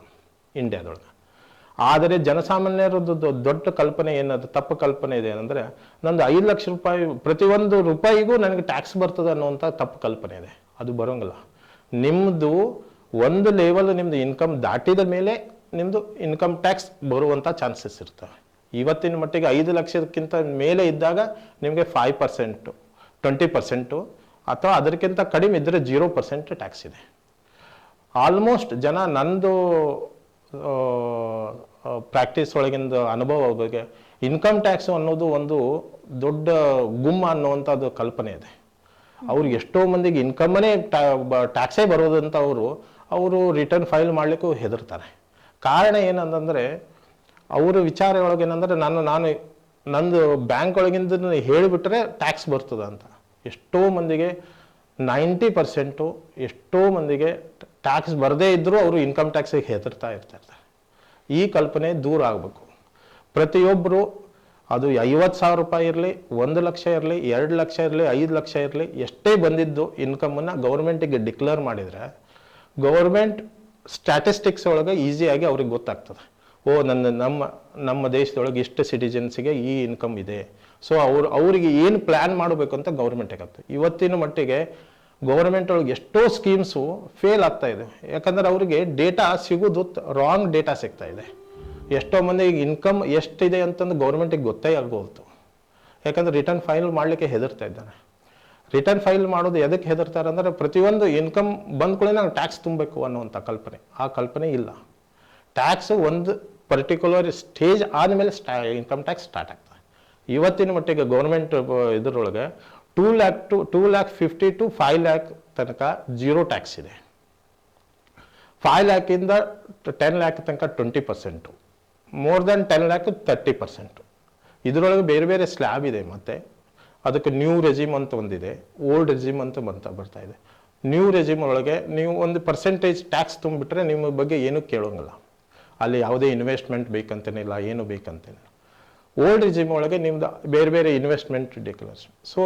ಇಂಡಿಯಾದೊಳಗೆ ಆದರೆ ಜನಸಾಮಾನ್ಯರದ್ದು ದೊಡ್ಡ ಕಲ್ಪನೆ ಏನದು? ತಪ್ಪು ಕಲ್ಪನೆ ಇದೆ ಏನಂದರೆ, ನಂದು ಐದು ಲಕ್ಷ ರೂಪಾಯಿ ಪ್ರತಿಯೊಂದು ರೂಪಾಯಿಗೂ ನನಗೆ ಟ್ಯಾಕ್ಸ್ ಬರ್ತದೆ ಅನ್ನುವಂಥ ತಪ್ಪು ಕಲ್ಪನೆ ಇದೆ. ಅದು ಬರೋಂಗಿಲ್ಲ. ನಿಮ್ಮದು ಒಂದು ಲೆವೆಲ್ ನಿಮ್ಮದು ಇನ್ಕಮ್ ದಾಟಿದ ಮೇಲೆ ನಿಮ್ಮದು ಇನ್ಕಮ್ ಟ್ಯಾಕ್ಸ್ ಬರುವಂಥ ಚಾನ್ಸಸ್ ಇರ್ತವೆ. ಇವತ್ತಿನ ಮಟ್ಟಿಗೆ ಐದು ಲಕ್ಷಕ್ಕಿಂತ ಮೇಲೆ ಇದ್ದಾಗ ನಿಮಗೆ ಫೈವ್ ಪರ್ಸೆಂಟು ಟ್ವೆಂಟಿ ಪರ್ಸೆಂಟು ಅಥವಾ ಅದಕ್ಕಿಂತ ಕಡಿಮೆ ಇದ್ದರೆ ಜೀರೋ ಪರ್ಸೆಂಟ್ ಟ್ಯಾಕ್ಸ್ ಇದೆ. ಆಲ್ಮೋಸ್ಟ್ ಜನ ನಂದು ಪ್ರಾಕ್ಟೀಸ್ ಒಳಗಿಂದ ಅನುಭವ ಬಗ್ಗೆ. ಇನ್ಕಮ್ ಟ್ಯಾಕ್ಸ್ ಅನ್ನೋದು ಒಂದು ದೊಡ್ಡ ಗುಮ್ಮ ಅನ್ನುವಂಥದ್ದು ಕಲ್ಪನೆ ಇದೆ. ಅವ್ರು ಎಷ್ಟೋ ಮಂದಿಗೆ ಇನ್ಕಮ್ನೇ ಟ್ಯಾಕ್ಸೇ ಬರೋದಂತ ಅವರು ಅವರು ರಿಟರ್ನ್ ಫೈಲ್ ಮಾಡಲಿಕ್ಕೂ ಹೆದರ್ತಾರೆ. ಕಾರಣ ಏನಂತಂದರೆ, ಅವರ ವಿಚಾರ ಒಳಗೆ ಏನಂದ್ರೆ, ನಾನು ನಾನು ನಂದು ಬ್ಯಾಂಕ್ ಒಳಗಿಂದ ಹೇಳಿಬಿಟ್ರೆ ಟ್ಯಾಕ್ಸ್ ಬರ್ತದೆ ಅಂತ ಎಷ್ಟೋ ಮಂದಿಗೆ ನೈಂಟಿ ಪರ್ಸೆಂಟು ಎಷ್ಟೋ ಮಂದಿಗೆ ಟ್ಯಾಕ್ಸ್ ಬರದೇ ಇದ್ದರೂ ಅವರು ಇನ್ಕಮ್ ಟ್ಯಾಕ್ಸಿಗೆ ಹೆದರ್ತಾ ಇರ್ತಾರೆ. ಈ ಕಲ್ಪನೆ ದೂರ ಆಗಬೇಕು. ಪ್ರತಿಯೊಬ್ಬರು ಅದು ಐವತ್ತು ಸಾವಿರ ರೂಪಾಯಿ ಇರಲಿ, ಒಂದು ಲಕ್ಷ ಇರಲಿ, ಎರಡು ಲಕ್ಷ ಇರಲಿ, ಐದು ಲಕ್ಷ ಇರಲಿ, ಎಷ್ಟೇ ಬಂದಿದ್ದು ಇನ್ಕಮನ್ನು ಗೌರ್ಮೆಂಟಿಗೆ ಡಿಕ್ಲೇರ್ ಮಾಡಿದರೆ ಗೌರ್ಮೆಂಟ್ ಸ್ಟ್ಯಾಟಿಸ್ಟಿಕ್ಸ್ ಒಳಗೆ ಈಸಿಯಾಗಿ ಅವ್ರಿಗೆ ಗೊತ್ತಾಗ್ತದೆ. ಓ, ನನ್ನ, ನಮ್ಮ ನಮ್ಮ ದೇಶದೊಳಗೆ ಇಷ್ಟು ಸಿಟಿಜನ್ಸಿಗೆ ಈ ಇನ್ಕಮ್ ಇದೆ. ಸೊ ಅವ್ರು, ಅವರಿಗೆ ಏನು ಪ್ಲ್ಯಾನ್ ಮಾಡಬೇಕು ಅಂತ ಗೌರ್ಮೆಂಟಿಗೆ ಆಗ್ತದೆ. ಇವತ್ತಿನ ಮಟ್ಟಿಗೆ ಗೌರ್ಮೆಂಟ್ ಒಳಗೆ ಎಷ್ಟೋ ಸ್ಕೀಮ್ಸು ಫೇಲ್ ಆಗ್ತಾ ಇದೆ. ಯಾಕಂದ್ರೆ ಅವರಿಗೆ ಡೇಟಾ ಸಿಗೋದು ರಾಂಗ್ ಡೇಟಾ ಸಿಗ್ತಾ ಇದೆ. ಎಷ್ಟೋ ಮಂದಿಗೆ ಇನ್ಕಮ್ ಎಷ್ಟಿದೆ ಅಂತಂದು ಗೌರ್ಮೆಂಟಿಗೆ ಗೊತ್ತೇ ಆಗೋಲ್ತು. ಯಾಕಂದ್ರೆ ರಿಟರ್ನ್ ಫೈಲ್ ಮಾಡಲಿಕ್ಕೆ ಹೆದರ್ತಾ ಇದ್ದಾನೆ ರಿಟರ್ನ್ ಫೈಲ್ ಮಾಡೋದು ಎದಕ್ಕೆ ಹೆದರ್ತಾರೆ ಅಂದರೆ ಪ್ರತಿಯೊಂದು ಇನ್ಕಮ್ ಬಂದ ಕೂಡ ನಾವು ಟ್ಯಾಕ್ಸ್ ತುಂಬಬೇಕು ಅನ್ನುವಂಥ ಕಲ್ಪನೆ. ಆ ಕಲ್ಪನೆ ಇಲ್ಲ. ಟ್ಯಾಕ್ಸ್ ಒಂದು ಪರ್ಟಿಕ್ಯುಲರ್ ಸ್ಟೇಜ್ ಆದಮೇಲೆ ಸ್ಟಾ ಇನ್ಕಮ್ ಟ್ಯಾಕ್ಸ್ ಸ್ಟಾರ್ಟ್ ಆಗ್ತದೆ. ಇವತ್ತಿನ ಮಟ್ಟಿಗೆ ಗೌರ್ಮೆಂಟ್ ಇದರೊಳಗೆ two lakh to two lakh fifty to five lakh ತನಕ ಜೀರೋ ಟ್ಯಾಕ್ಸ್ ಇದೆ. ಫೈವ್ ಲ್ಯಾಕಿಂದ ಟೆನ್ ಲ್ಯಾಕ್ ತನಕ twenty percent more than ten lakh thirty percent ಇದರೊಳಗೆ ಬೇರೆ ಬೇರೆ ಸ್ಲ್ಯಾಬ್ ಇದೆ ಮತ್ತು. ಅದಕ್ಕೆ ನ್ಯೂ ರೆಜಿಮ್ ಅಂತ ಒಂದಿದೆ. ಓಲ್ಡ್ ರೆಜಿಮ್ ಅಂತ ಬಂತ, ಬರ್ತಾ ಇದೆ. ನ್ಯೂ ರೆಜಿಮ್ ಒಳಗೆ ನೀವು ಒಂದು ಪರ್ಸೆಂಟೇಜ್ ಟ್ಯಾಕ್ಸ್ ತುಂಬಿಟ್ರೆ ನಿಮ್ಮ ಬಗ್ಗೆ ಏನೂ ಕೇಳೋಂಗಿಲ್ಲ. ಅಲ್ಲಿ ಯಾವುದೇ ಇನ್ವೆಸ್ಟ್ಮೆಂಟ್ ಬೇಕಂತೇನಿಲ್ಲ, ಏನು ಬೇಕಂತೇನಿಲ್ಲ. ಓಲ್ಡ್ ರಿಜಿಮ್ ಒಳಗೆ ನಿಮ್ದು ಬೇರೆ ಬೇರೆ ಇನ್ವೆಸ್ಟ್ಮೆಂಟ್ ಡಿಕ್ಲೇರ್ಸ್ ಸೊ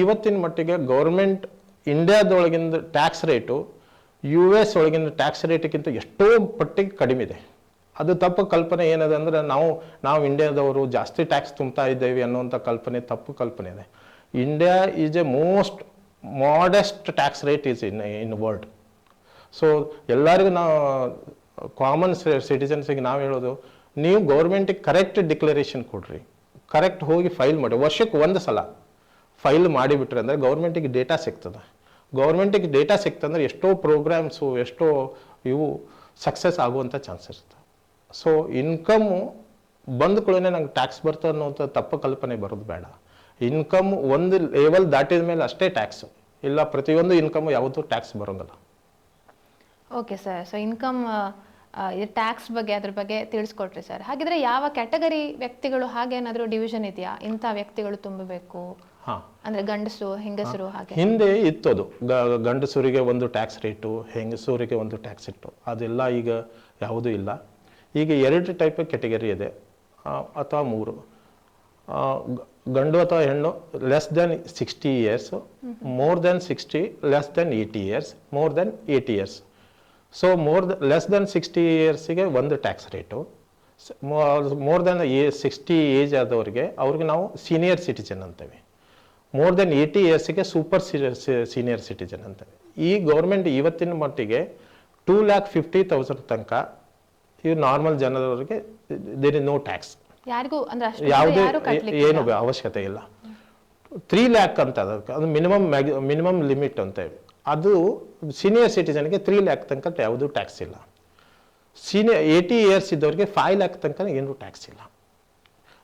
ಇವತ್ತಿನ ಮಟ್ಟಿಗೆ ಗೌರ್ಮೆಂಟ್ ಇಂಡಿಯಾದೊಳಗಿಂದ ಟ್ಯಾಕ್ಸ್ ರೇಟು ಯು ಎಸ್ ಒಳಗಿನ ಟ್ಯಾಕ್ಸ್ ರೇಟಿಗಿಂತ ಎಷ್ಟೋ ಪಟ್ಟಿಗೆ ಕಡಿಮೆ ಇದೆ. ಅದು ತಪ್ಪು ಕಲ್ಪನೆ ಏನಿದೆ ಅಂದರೆ ನಾವು ನಾವು ಇಂಡಿಯಾದವರು ಜಾಸ್ತಿ ಟ್ಯಾಕ್ಸ್ ತುಂಬ್ತಾ ಇದ್ದೇವೆ ಅನ್ನುವಂಥ ಕಲ್ಪನೆ ತಪ್ಪು ಕಲ್ಪನೆ ಇದೆ. India is a most modest tax rate is in in world so ಎಲ್ಲರಿಗೂ ನಾವು ಕಾಮನ್ ಸಿಟಿಸನ್ಸಿಗೆ ನಾವು ಹೇಳೋದು ನೀವು ಗೌರ್ಮೆಂಟಿಗೆ ಕರೆಕ್ಟ್ ಡಿಕ್ಲರೇಷನ್ ಕೊಡ್ರಿ. ಕರೆಕ್ಟ್ ಹೋಗಿ ಫೈಲ್ ಮಾಡಿ. ವರ್ಷಕ್ಕೆ ಒಂದು ಸಲ ಫೈಲ್ ಮಾಡಿಬಿಟ್ರೆ ಅಂದರೆ ಗೌರ್ಮೆಂಟಿಗೆ ಡೇಟಾ ಸಿಗ್ತದೆ. ಗೌರ್ಮೆಂಟಿಗೆ ಡೇಟಾ ಸಿಕ್ತಂದ್ರೆ ಎಷ್ಟೋ ಪ್ರೋಗ್ರಾಮ್ಸು ಎಷ್ಟೋ ಇವು ಸಕ್ಸಸ್ ಆಗುವಂಥ ಚಾನ್ಸ್ ಇರ್ತದೆ ಸೊ ಇನ್ಕಮ್ಮು ಬಂದ ಕೂಡಲೇ ನಂಗೆ ಟ್ಯಾಕ್ಸ್ ಬರ್ತದೆ ಅನ್ನೋಂಥ ತಪ್ಪು ಕಲ್ಪನೆ ಬರೋದು ಬೇಡ. ಇನ್ಕಮ್ ಒಂದು ಲೆವೆಲ್ ದಾಟಿದ ಮೇಲೆ ಅಷ್ಟೇ ಟ್ಯಾಕ್ಸು ಇಲ್ಲ, ಪ್ರತಿಯೊಂದು ಇನ್ಕಮ್ ಯಾವತ್ತೂ ಟ್ಯಾಕ್ಸ್ ಬರೋಂಗಿಲ್ಲ okay sir so income tax ಬಗ್ಗೆ ಅದ್ರ ಬಗ್ಗೆ ತಿಳಿಸ್ಕೊಟ್ರಿ ಸರ್ ಹಾಗಿದ್ರೆ ಯಾವ ಕ್ಯಾಟಗರಿ ವ್ಯಕ್ತಿಗಳು ಹಾಗೇನಾದರೂ ಡಿವಿಷನ್ ಇದೆಯಾ? ಇಂಥ ವ್ಯಕ್ತಿಗಳು ತುಂಬಬೇಕು. ಹಾಂ. ಅಂದ್ರೆ ಗಂಡಸರು ಹೆಂಗಸರು ಹಾಗೆ. ಹಿಂದೆ ಇತ್ತು ಅದು ಗಂಡಸರಿಗೆ ಒಂದು ಟ್ಯಾಕ್ಸ್ ರೇಟು ಹೆಂಗಸೂರಿಗೆ ಒಂದು ಟ್ಯಾಕ್ಸ್ ರೇಟು ಅದೆಲ್ಲ ಈಗ ಯಾವುದೂ ಇಲ್ಲ. ಈಗ ಎರಡು ಟೈಪ್ ಕೆಟಗರಿ ಇದೆ. ಅಥವಾ ಮೂರು. ಗಂಡು ಅಥವಾ ಹೆಣ್ಣು less than sixty years more than sixty less than eighty years more than eighty years so more less than sixty ಇಯರ್ಸಿಗೆ ಒಂದು tax rate more than a sixty age ಆದವರಿಗೆ ಅವ್ರಿಗೆ ನಾವು ಸೀನಿಯರ್ ಸಿಟಿಜನ್ ಅಂತೇವೆ. ಮೋರ್ ದೆನ್ ಏಯ್ಟಿ ಇಯರ್ಸಿಗೆ super senior citizen ಅಂತೇವೆ. ಈ government ಇವತ್ತಿನ ಮಟ್ಟಿಗೆ two lakh fifty thousand ತನಕ ಇವು ನಾರ್ಮಲ್ ಜನರವರಿಗೆ ದೇರ್ ಇಸ್ ನೋ ಟ್ಯಾಕ್ಸ್ ಯಾವುದೇ ಏನು ಅವಶ್ಯಕತೆ ಇಲ್ಲ. ತ್ರೀ ಲ್ಯಾಕ್ ಅಂತ ಅದಕ್ಕೆ ಅದು ಮಿನಿಮಮ್ ಮ್ಯಾಗ್ ಮಿನಿಮಮ್ ಲಿಮಿಟ್ ಅಂತ ಹೇಳಿ ಅದು ಸೀನಿಯರ್ ಸಿಟಿಸನ್ಗೆ ತ್ರೀ ಲ್ಯಾಕ್ ತನಕ ಯಾವುದೂ ಟ್ಯಾಕ್ಸ್ ಇಲ್ಲ. ಸೀನಿಯರ್ ಏಯ್ಟಿ ಇಯರ್ಸ್ ಇದ್ದವ್ರಿಗೆ ಫೈವ್ ಲ್ಯಾಕ್ ತನಕ ಏನೂ ಟ್ಯಾಕ್ಸ್ ಇಲ್ಲ.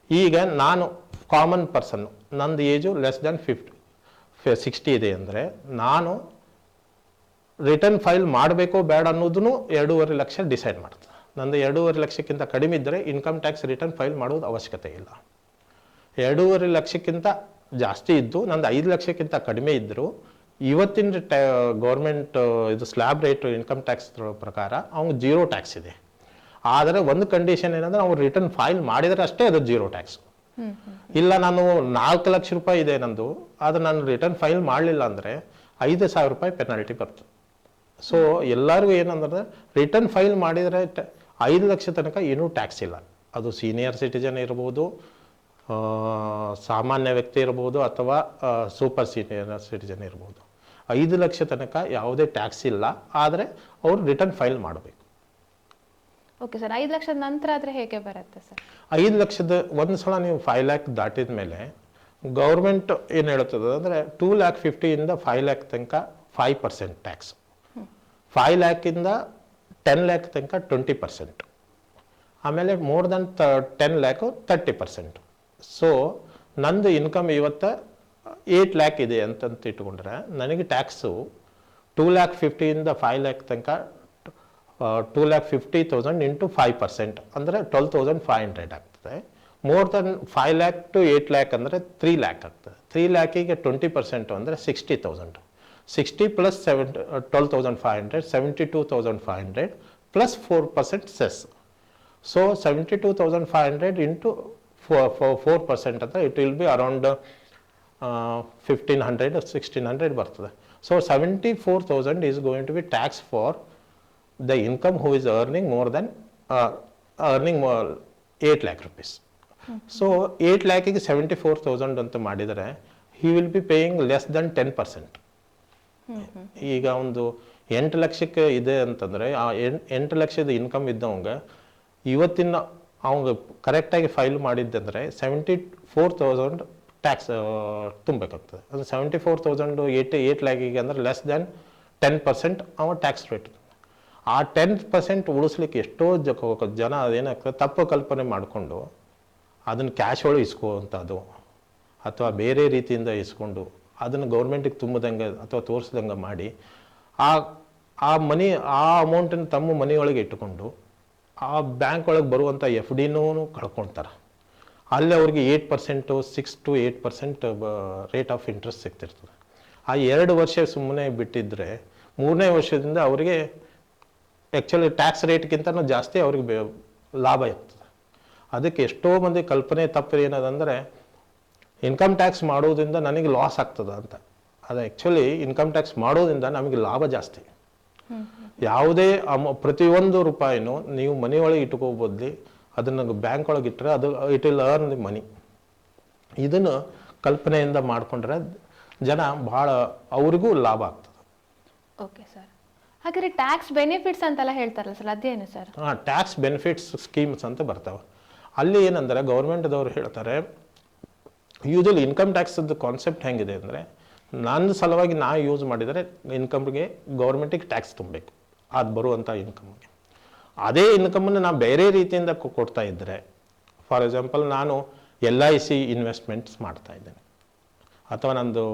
ಈಗ ನಾನು ಕಾಮನ್ ಪರ್ಸನ್ನು ನಂದು age less than fifty sixty ಇದೆ ಅಂದರೆ ನಾನು ರಿಟರ್ನ್ ಫೈಲ್ ಮಾಡಬೇಕೋ ಬೇಡ ಅನ್ನೋದನ್ನು ಎರಡೂವರೆ ಲಕ್ಷ ಡಿಸೈಡ್ ಮಾಡ್ತದೆ ನಂದು ಎರಡೂವರೆ ಲಕ್ಷಕ್ಕಿಂತ ಕಡಿಮೆ ಇದ್ದರೆ ಇನ್ಕಮ್ ಟ್ಯಾಕ್ಸ್ ರಿಟರ್ನ್ ಫೈಲ್ ಮಾಡೋದು ಅವಶ್ಯಕತೆ ಇಲ್ಲ. ಎರಡೂವರೆ ಲಕ್ಷಕ್ಕಿಂತ ಜಾಸ್ತಿ ಇದ್ದು, ನಂದು ಐದು ಲಕ್ಷಕ್ಕಿಂತ ಕಡಿಮೆ ಇದ್ದರೂ ಇವತ್ತಿನ ಟ್ಯಾ ಗೌರ್ಮೆಂಟ್ ಇದು ಸ್ಲ್ಯಾಬ್ ರೇಟ್ ಇನ್ಕಮ್ ಟ್ಯಾಕ್ಸ್ ಪ್ರಕಾರ ಅವ್ನು ಜೀರೋ ಟ್ಯಾಕ್ಸ್ ಇದೆ. ಆದರೆ ಒಂದು ಕಂಡೀಷನ್ ಏನಂದ್ರೆ ಅವ್ನು ರಿಟರ್ನ್ ಫೈಲ್ ಮಾಡಿದರೆ ಅಷ್ಟೇ ಅದು ಜೀರೋ ಟ್ಯಾಕ್ಸ್ ಇಲ್ಲ ನಾನು ನಾಲ್ಕು ಲಕ್ಷ ರೂಪಾಯಿ ಇದೆ ನಂದು ಆದರೆ ನಾನು ರಿಟರ್ನ್ ಫೈಲ್ ಮಾಡಲಿಲ್ಲ ಅಂದರೆ ಐದು ಸಾವಿರ ರೂಪಾಯಿ ಪೆನಾಲ್ಟಿ ಬರ್ತದೆ. ಸೊ ಎಲ್ಲರಿಗೂ ಏನಂದ್ರೆ ರಿಟರ್ನ್ ಫೈಲ್ ಮಾಡಿದರೆ ಐದು ಲಕ್ಷ ತನಕ ಏನೂ ಟ್ಯಾಕ್ಸ್ ಇಲ್ಲ. ಅದು ಸೀನಿಯರ್ ಸಿಟಿಜನ್ ಇರ್ಬೋದು ಸಾಮಾನ್ಯ ವ್ಯಕ್ತಿ ಇರ್ಬೋದು ಅಥವಾ ಸೂಪರ್ ಸೀನಿಯರ್ ಸಿಟಿಜನ್ ಇರ್ಬೋದು. ಐದು ಲಕ್ಷ ತನಕ ಯಾವುದೇ ಟ್ಯಾಕ್ಸ್ ಇಲ್ಲ ಆದರೆ ಅವರು ರಿಟರ್ನ್ ಫೈಲ್ ಮಾಡಬೇಕು. ಓಕೆ ಸರ್ ಐದು ಲಕ್ಷದ ನಂತರ ಆದರೆ ಹೇಗೆ ಬರುತ್ತೆ ಸರ್ ಐದು ಲಕ್ಷದ ಒಂದು ಸಲ ನೀವು ಫೈವ್ ಲ್ಯಾಕ್ ದಾಟಿದ ಮೇಲೆ ಗೌರ್ಮೆಂಟ್ ಏನು ಹೇಳುತ್ತದೆ ಅಂದರೆ ಟೂ ಲ್ಯಾಕ್ ಫಿಫ್ಟಿಯಿಂದ ಫೈವ್ ಲ್ಯಾಕ್ ತನಕ ಫೈವ್ ಪರ್ಸೆಂಟ್ ಟ್ಯಾಕ್ಸ್ ಫೈವ್ ಲ್ಯಾಕಿಂದ ಟೆನ್ ಲ್ಯಾಕ್ ತನಕ ಟ್ವೆಂಟಿ ಪರ್ಸೆಂಟ್ ಆಮೇಲೆ more than the ten lakh thirty percent so ನಂದು ಇನ್ಕಮ್ ಇವತ್ತು ಏಯ್ಟ್ ಲ್ಯಾಕ್ ಇದೆ ಅಂತಂತ ಇಟ್ಕೊಂಡ್ರೆ ನನಗೆ ಟ್ಯಾಕ್ಸು ಟೂ ಲ್ಯಾಕ್ ಫಿಫ್ಟಿಯಿಂದ ಫೈವ್ ಲ್ಯಾಕ್ ತನಕ two lakh fifty thousand into five percent ಅಂದರೆ ಟ್ವೆಲ್ ತೌಸಂಡ್ ಫೈವ್ ಹಂಡ್ರೆಡ್ ಆಗ್ತದೆ. More than five lakh to eight lakh ಅಂದರೆ ತ್ರೀ ಲ್ಯಾಕ್ ಆಗ್ತದೆ. ತ್ರೀ ಲ್ಯಾಕಿಗೆ ಟ್ವೆಂಟಿ ಪರ್ಸೆಂಟು ಅಂದರೆ sixty thousand. Sixty plus seven twelve thousand five hundred, seventy two thousand five hundred plus four percent cess. So seventy two thousand five hundred into four percent ಅಂದರೆ it will be around fifteen hundred sixteen hundred ಬರ್ತದೆ. So seventy four thousand is going to be tax for the income who is earning more than earning eight lakh rupees so eight ಲ್ಯಾಕಿಗೆ seventy four thousand ಅಂತ ಮಾಡಿದರೆ he will be paying less than ten percent ಈಗ ಒಂದು ಎಂಟು ಲಕ್ಷಕ್ಕೆ ಇದೆ ಅಂತಂದರೆ ಆ ಎಂಟು ಲಕ್ಷದ ಇನ್ಕಮ್ ಇದ್ದವಂಗೆ ಇವತ್ತಿನ ಅವಂಗ ಕರೆಕ್ಟಾಗಿ ಫೈಲ್ ಮಾಡಿದ್ದಂದರೆ ಸೆವೆಂಟಿ ಫೋರ್ ತೌಸಂಡ್ ಟ್ಯಾಕ್ಸ್ ತುಂಬಬೇಕಾಗ್ತದೆ ಅದು seventy four thousand eight eight ಲ್ಯಾಕಿಗೆ ಅಂದರೆ ಲೆಸ್ ದ್ಯಾನ್ ಟೆನ್ ಪರ್ಸೆಂಟ್ ಅವ ಟ್ಯಾಕ್ಸ್ ರೇಟ್ ಆ ಟೆನ್ ಪರ್ಸೆಂಟ್ ಉಳಿಸ್ಲಿಕ್ಕೆ ಎಷ್ಟೋ ಜನ ಅದೇನಾಗ್ತದೆ, ತಪ್ಪು ಕಲ್ಪನೆ ಮಾಡಿಕೊಂಡು ಅದನ್ನು ಕ್ಯಾಶ್ ಒಳಗೆ ಇಸ್ಕೋವಂಥದ್ದು ಅಥವಾ ಬೇರೆ ರೀತಿಯಿಂದ ಇಸ್ಕೊಂಡು ಅದನ್ನು ಗೌರ್ಮೆಂಟಿಗೆ ತುಂಬದಂಗೆ ಅಥವಾ ತೋರಿಸ್ದಂಗೆ ಮಾಡಿ ಆ ಆ ಮನಿ, ಆ ಅಮೌಂಟನ್ನು ತಮ್ಮ ಮನೆಯೊಳಗೆ ಇಟ್ಟುಕೊಂಡು ಆ ಬ್ಯಾಂಕ್ ಒಳಗೆ ಬರುವಂಥ ಎಫ್ ಡಿನೂ ಕಳ್ಕೊಳ್ತಾರೆ ಅಲ್ಲಿ ಅವ್ರಿಗೆ eight percent six to eight percent rate of interest ಸಿಗ್ತಿರ್ತದೆ. ಆ ಎರಡು ವರ್ಷ ಸುಮ್ಮನೆ ಬಿಟ್ಟಿದ್ದರೆ ಮೂರನೇ ವರ್ಷದಿಂದ ಅವರಿಗೆ ಆ್ಯಕ್ಚುಲಿ ಟ್ಯಾಕ್ಸ್ ರೇಟ್ಗಿಂತನೂ ಜಾಸ್ತಿ ಅವ್ರಿಗೆ ಬೆ ಲಾಭ ಇರ್ತದೆ. ಅದಕ್ಕೆ ಎಷ್ಟೋ ಮಂದಿ ಕಲ್ಪನೆ ತಪ್ಪು ಏನದಂದರೆ ಇನ್ಕಮ್ ಟ್ಯಾಕ್ಸ್ ಮಾಡೋದ್ರಿಂದ ನನಗೆ ಲಾಸ್ ಆಗ್ತದೆ ಅಂತ. ಅದು ಆ್ಯಕ್ಚುಲಿ ಇನ್ಕಮ್ ಟ್ಯಾಕ್ಸ್ ಮಾಡೋದ್ರಿಂದ ನಮಗೆ ಲಾಭ ಜಾಸ್ತಿ. ಯಾವುದೇ ಅಮ ಪ್ರತಿಯೊಂದು ರೂಪಾಯಿನೂ ನೀವು ಮನೆಯೊಳಗೆ ಇಟ್ಕೋಬೋದ್ಲಿ ಅದನ್ನು ಬ್ಯಾಂಕ್ ಒಳಗೆ ಇಟ್ಟರೆ ಅದು it will earn the money ಇದನ್ನು ಕಲ್ಪನೆಯಿಂದ ಮಾಡಿಕೊಂಡ್ರೆ ಜನ ಭಾಳ ಅವ್ರಿಗೂ ಲಾಭ ಆಗ್ತದೆ. ಓಕೆ ಸರ್ ಹಾಗಾದ್ರೆ ಟ್ಯಾಕ್ಸ್ ಬೆನಿಫಿಟ್ಸ್ ಅಂತೆಲ್ಲ ಹೇಳ್ತಾರಲ್ಲ ಸರ್ ಅದೇನು ಸರ್ ಹಾಂ ಟ್ಯಾಕ್ಸ್ ಬೆನಿಫಿಟ್ಸ್ ಸ್ಕೀಮ್ಸ್ ಅಂತ ಬರ್ತಾವೆ. ಅಲ್ಲಿ ಏನಂದರೆ ಗೌರ್ಮೆಂಟ್ದವ್ರು ಹೇಳ್ತಾರೆ ಯೂಶಲಿ ಇನ್ಕಮ್ ಟ್ಯಾಕ್ಸದ್ದು ಕಾನ್ಸೆಪ್ಟ್ ಹೆಂಗಿದೆ ಅಂದರೆ ನನ್ನ ಸಲುವಾಗಿ ನಾ ಯೂಸ್ ಮಾಡಿದರೆ ಇನ್ಕಮ್ಗೆ ಗೌರ್ಮೆಂಟಿಗೆ ಟ್ಯಾಕ್ಸ್ ತುಂಬಬೇಕು. ಅದು ಬರುವಂಥ ಇನ್ಕಮ್ಗೆ ಅದೇ ಇನ್ಕಮನ್ನು ನಾವು ಬೇರೆ ರೀತಿಯಿಂದ ಕೊಡ್ತಾ ಇದ್ದರೆ ಫಾರ್ ಎಕ್ಸಾಂಪಲ್ ನಾನು ಎಲ್ ಐ ಸಿ ಇನ್ವೆಸ್ಟ್ಮೆಂಟ್ಸ್ ಮಾಡ್ತಾ ಇದ್ದೇನೆ. ಅಥವಾ ನಂದು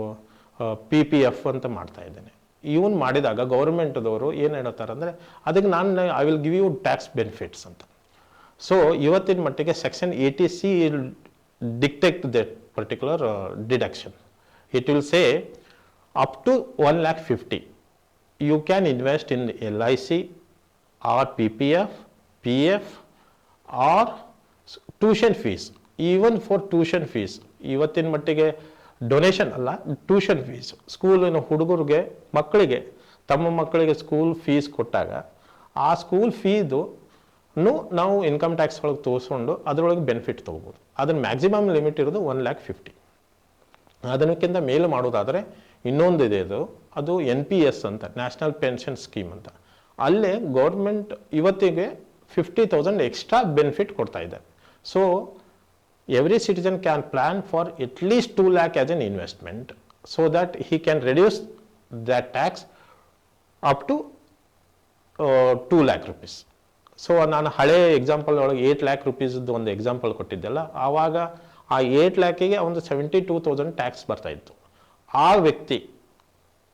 ಪಿ ಪಿ ಎಫ್ ಅಂತ ಮಾಡ್ತಾ ಇದ್ದೇನೆ. ಇವನ್ ಮಾಡಿದಾಗ ಗೌರ್ಮೆಂಟ್ದವರು ಏನು ಹೇಳ್ತಾರೆ ಅಂದರೆ, ಅದಕ್ಕೆ ನಾನು I will give you tax benefits ಅಂತ. ಸೊ ಇವತ್ತಿನ ಮಟ್ಟಿಗೆ section eighty C deduct that particular deduction it will say up to one lakh fifty you can invest in L I C F P F R tuition fees even for tuition fees ಇವತ್ತಿನ ಮಟ್ಟಿಗೆ donation ಅಲ್ಲ tuition fees ಸ್ಕೂಲಿನ ಹುಡುಗರಿಗೆ, ಮಕ್ಕಳಿಗೆ, ತಮ್ಮ ಮಕ್ಕಳಿಗೆ school fees ಕೊಟ್ಟಾಗ, ಆ ಸ್ಕೂಲ್ ಫೀದು ನಾವು ಇನ್ಕಮ್ ಟ್ಯಾಕ್ಸ್ ಒಳಗೆ ತೋರಿಸ್ಕೊಂಡು ಅದರೊಳಗೆ ಬೆನಿಫಿಟ್ ತೊಗೋಬೋದು. ಅದನ್ನು ಮ್ಯಾಕ್ಸಿಮಮ್ ಲಿಮಿಟ್ ಇರೋದು ಒನ್ ಲ್ಯಾಕ್ ಫಿಫ್ಟಿ ಅದಕ್ಕಿಂತ ಮೇಲೆ ಮಾಡೋದಾದರೆ ಇನ್ನೊಂದಿದೆ ಇದು ಅದು. ಎನ್ ಪಿ ಎಸ್ ಅಂತ ನ್ಯಾಷನಲ್ ಪೆನ್ಷನ್ ಸ್ಕೀಮ್ ಅಂತ. ಅಲ್ಲೇ ಗೌರ್ಮೆಂಟ್ ಇವತ್ತಿಗೆ ಫಿಫ್ಟಿ ತೌಸಂಡ್ ಎಕ್ಸ್ಟ್ರಾ ಬೆನಿಫಿಟ್ ಕೊಡ್ತಾ ಇದೆ. So every citizen can plan for at least two lakh as an investment so that he can reduce that tax up to two lakh rupees so ನಾನು ಹಳೆ example ಒಳಗೆ eight lac ರುಪೀಸ್ದು ಒಂದು example ಕೊಟ್ಟಿದ್ದೆಲ್ಲ. ಆವಾಗ ಆ eight ಲ್ಯಾಕಿಗೆ ಒಂದು seventy two thousand tax ಬರ್ತಾಯಿತ್ತು ಆ ವ್ಯಕ್ತಿ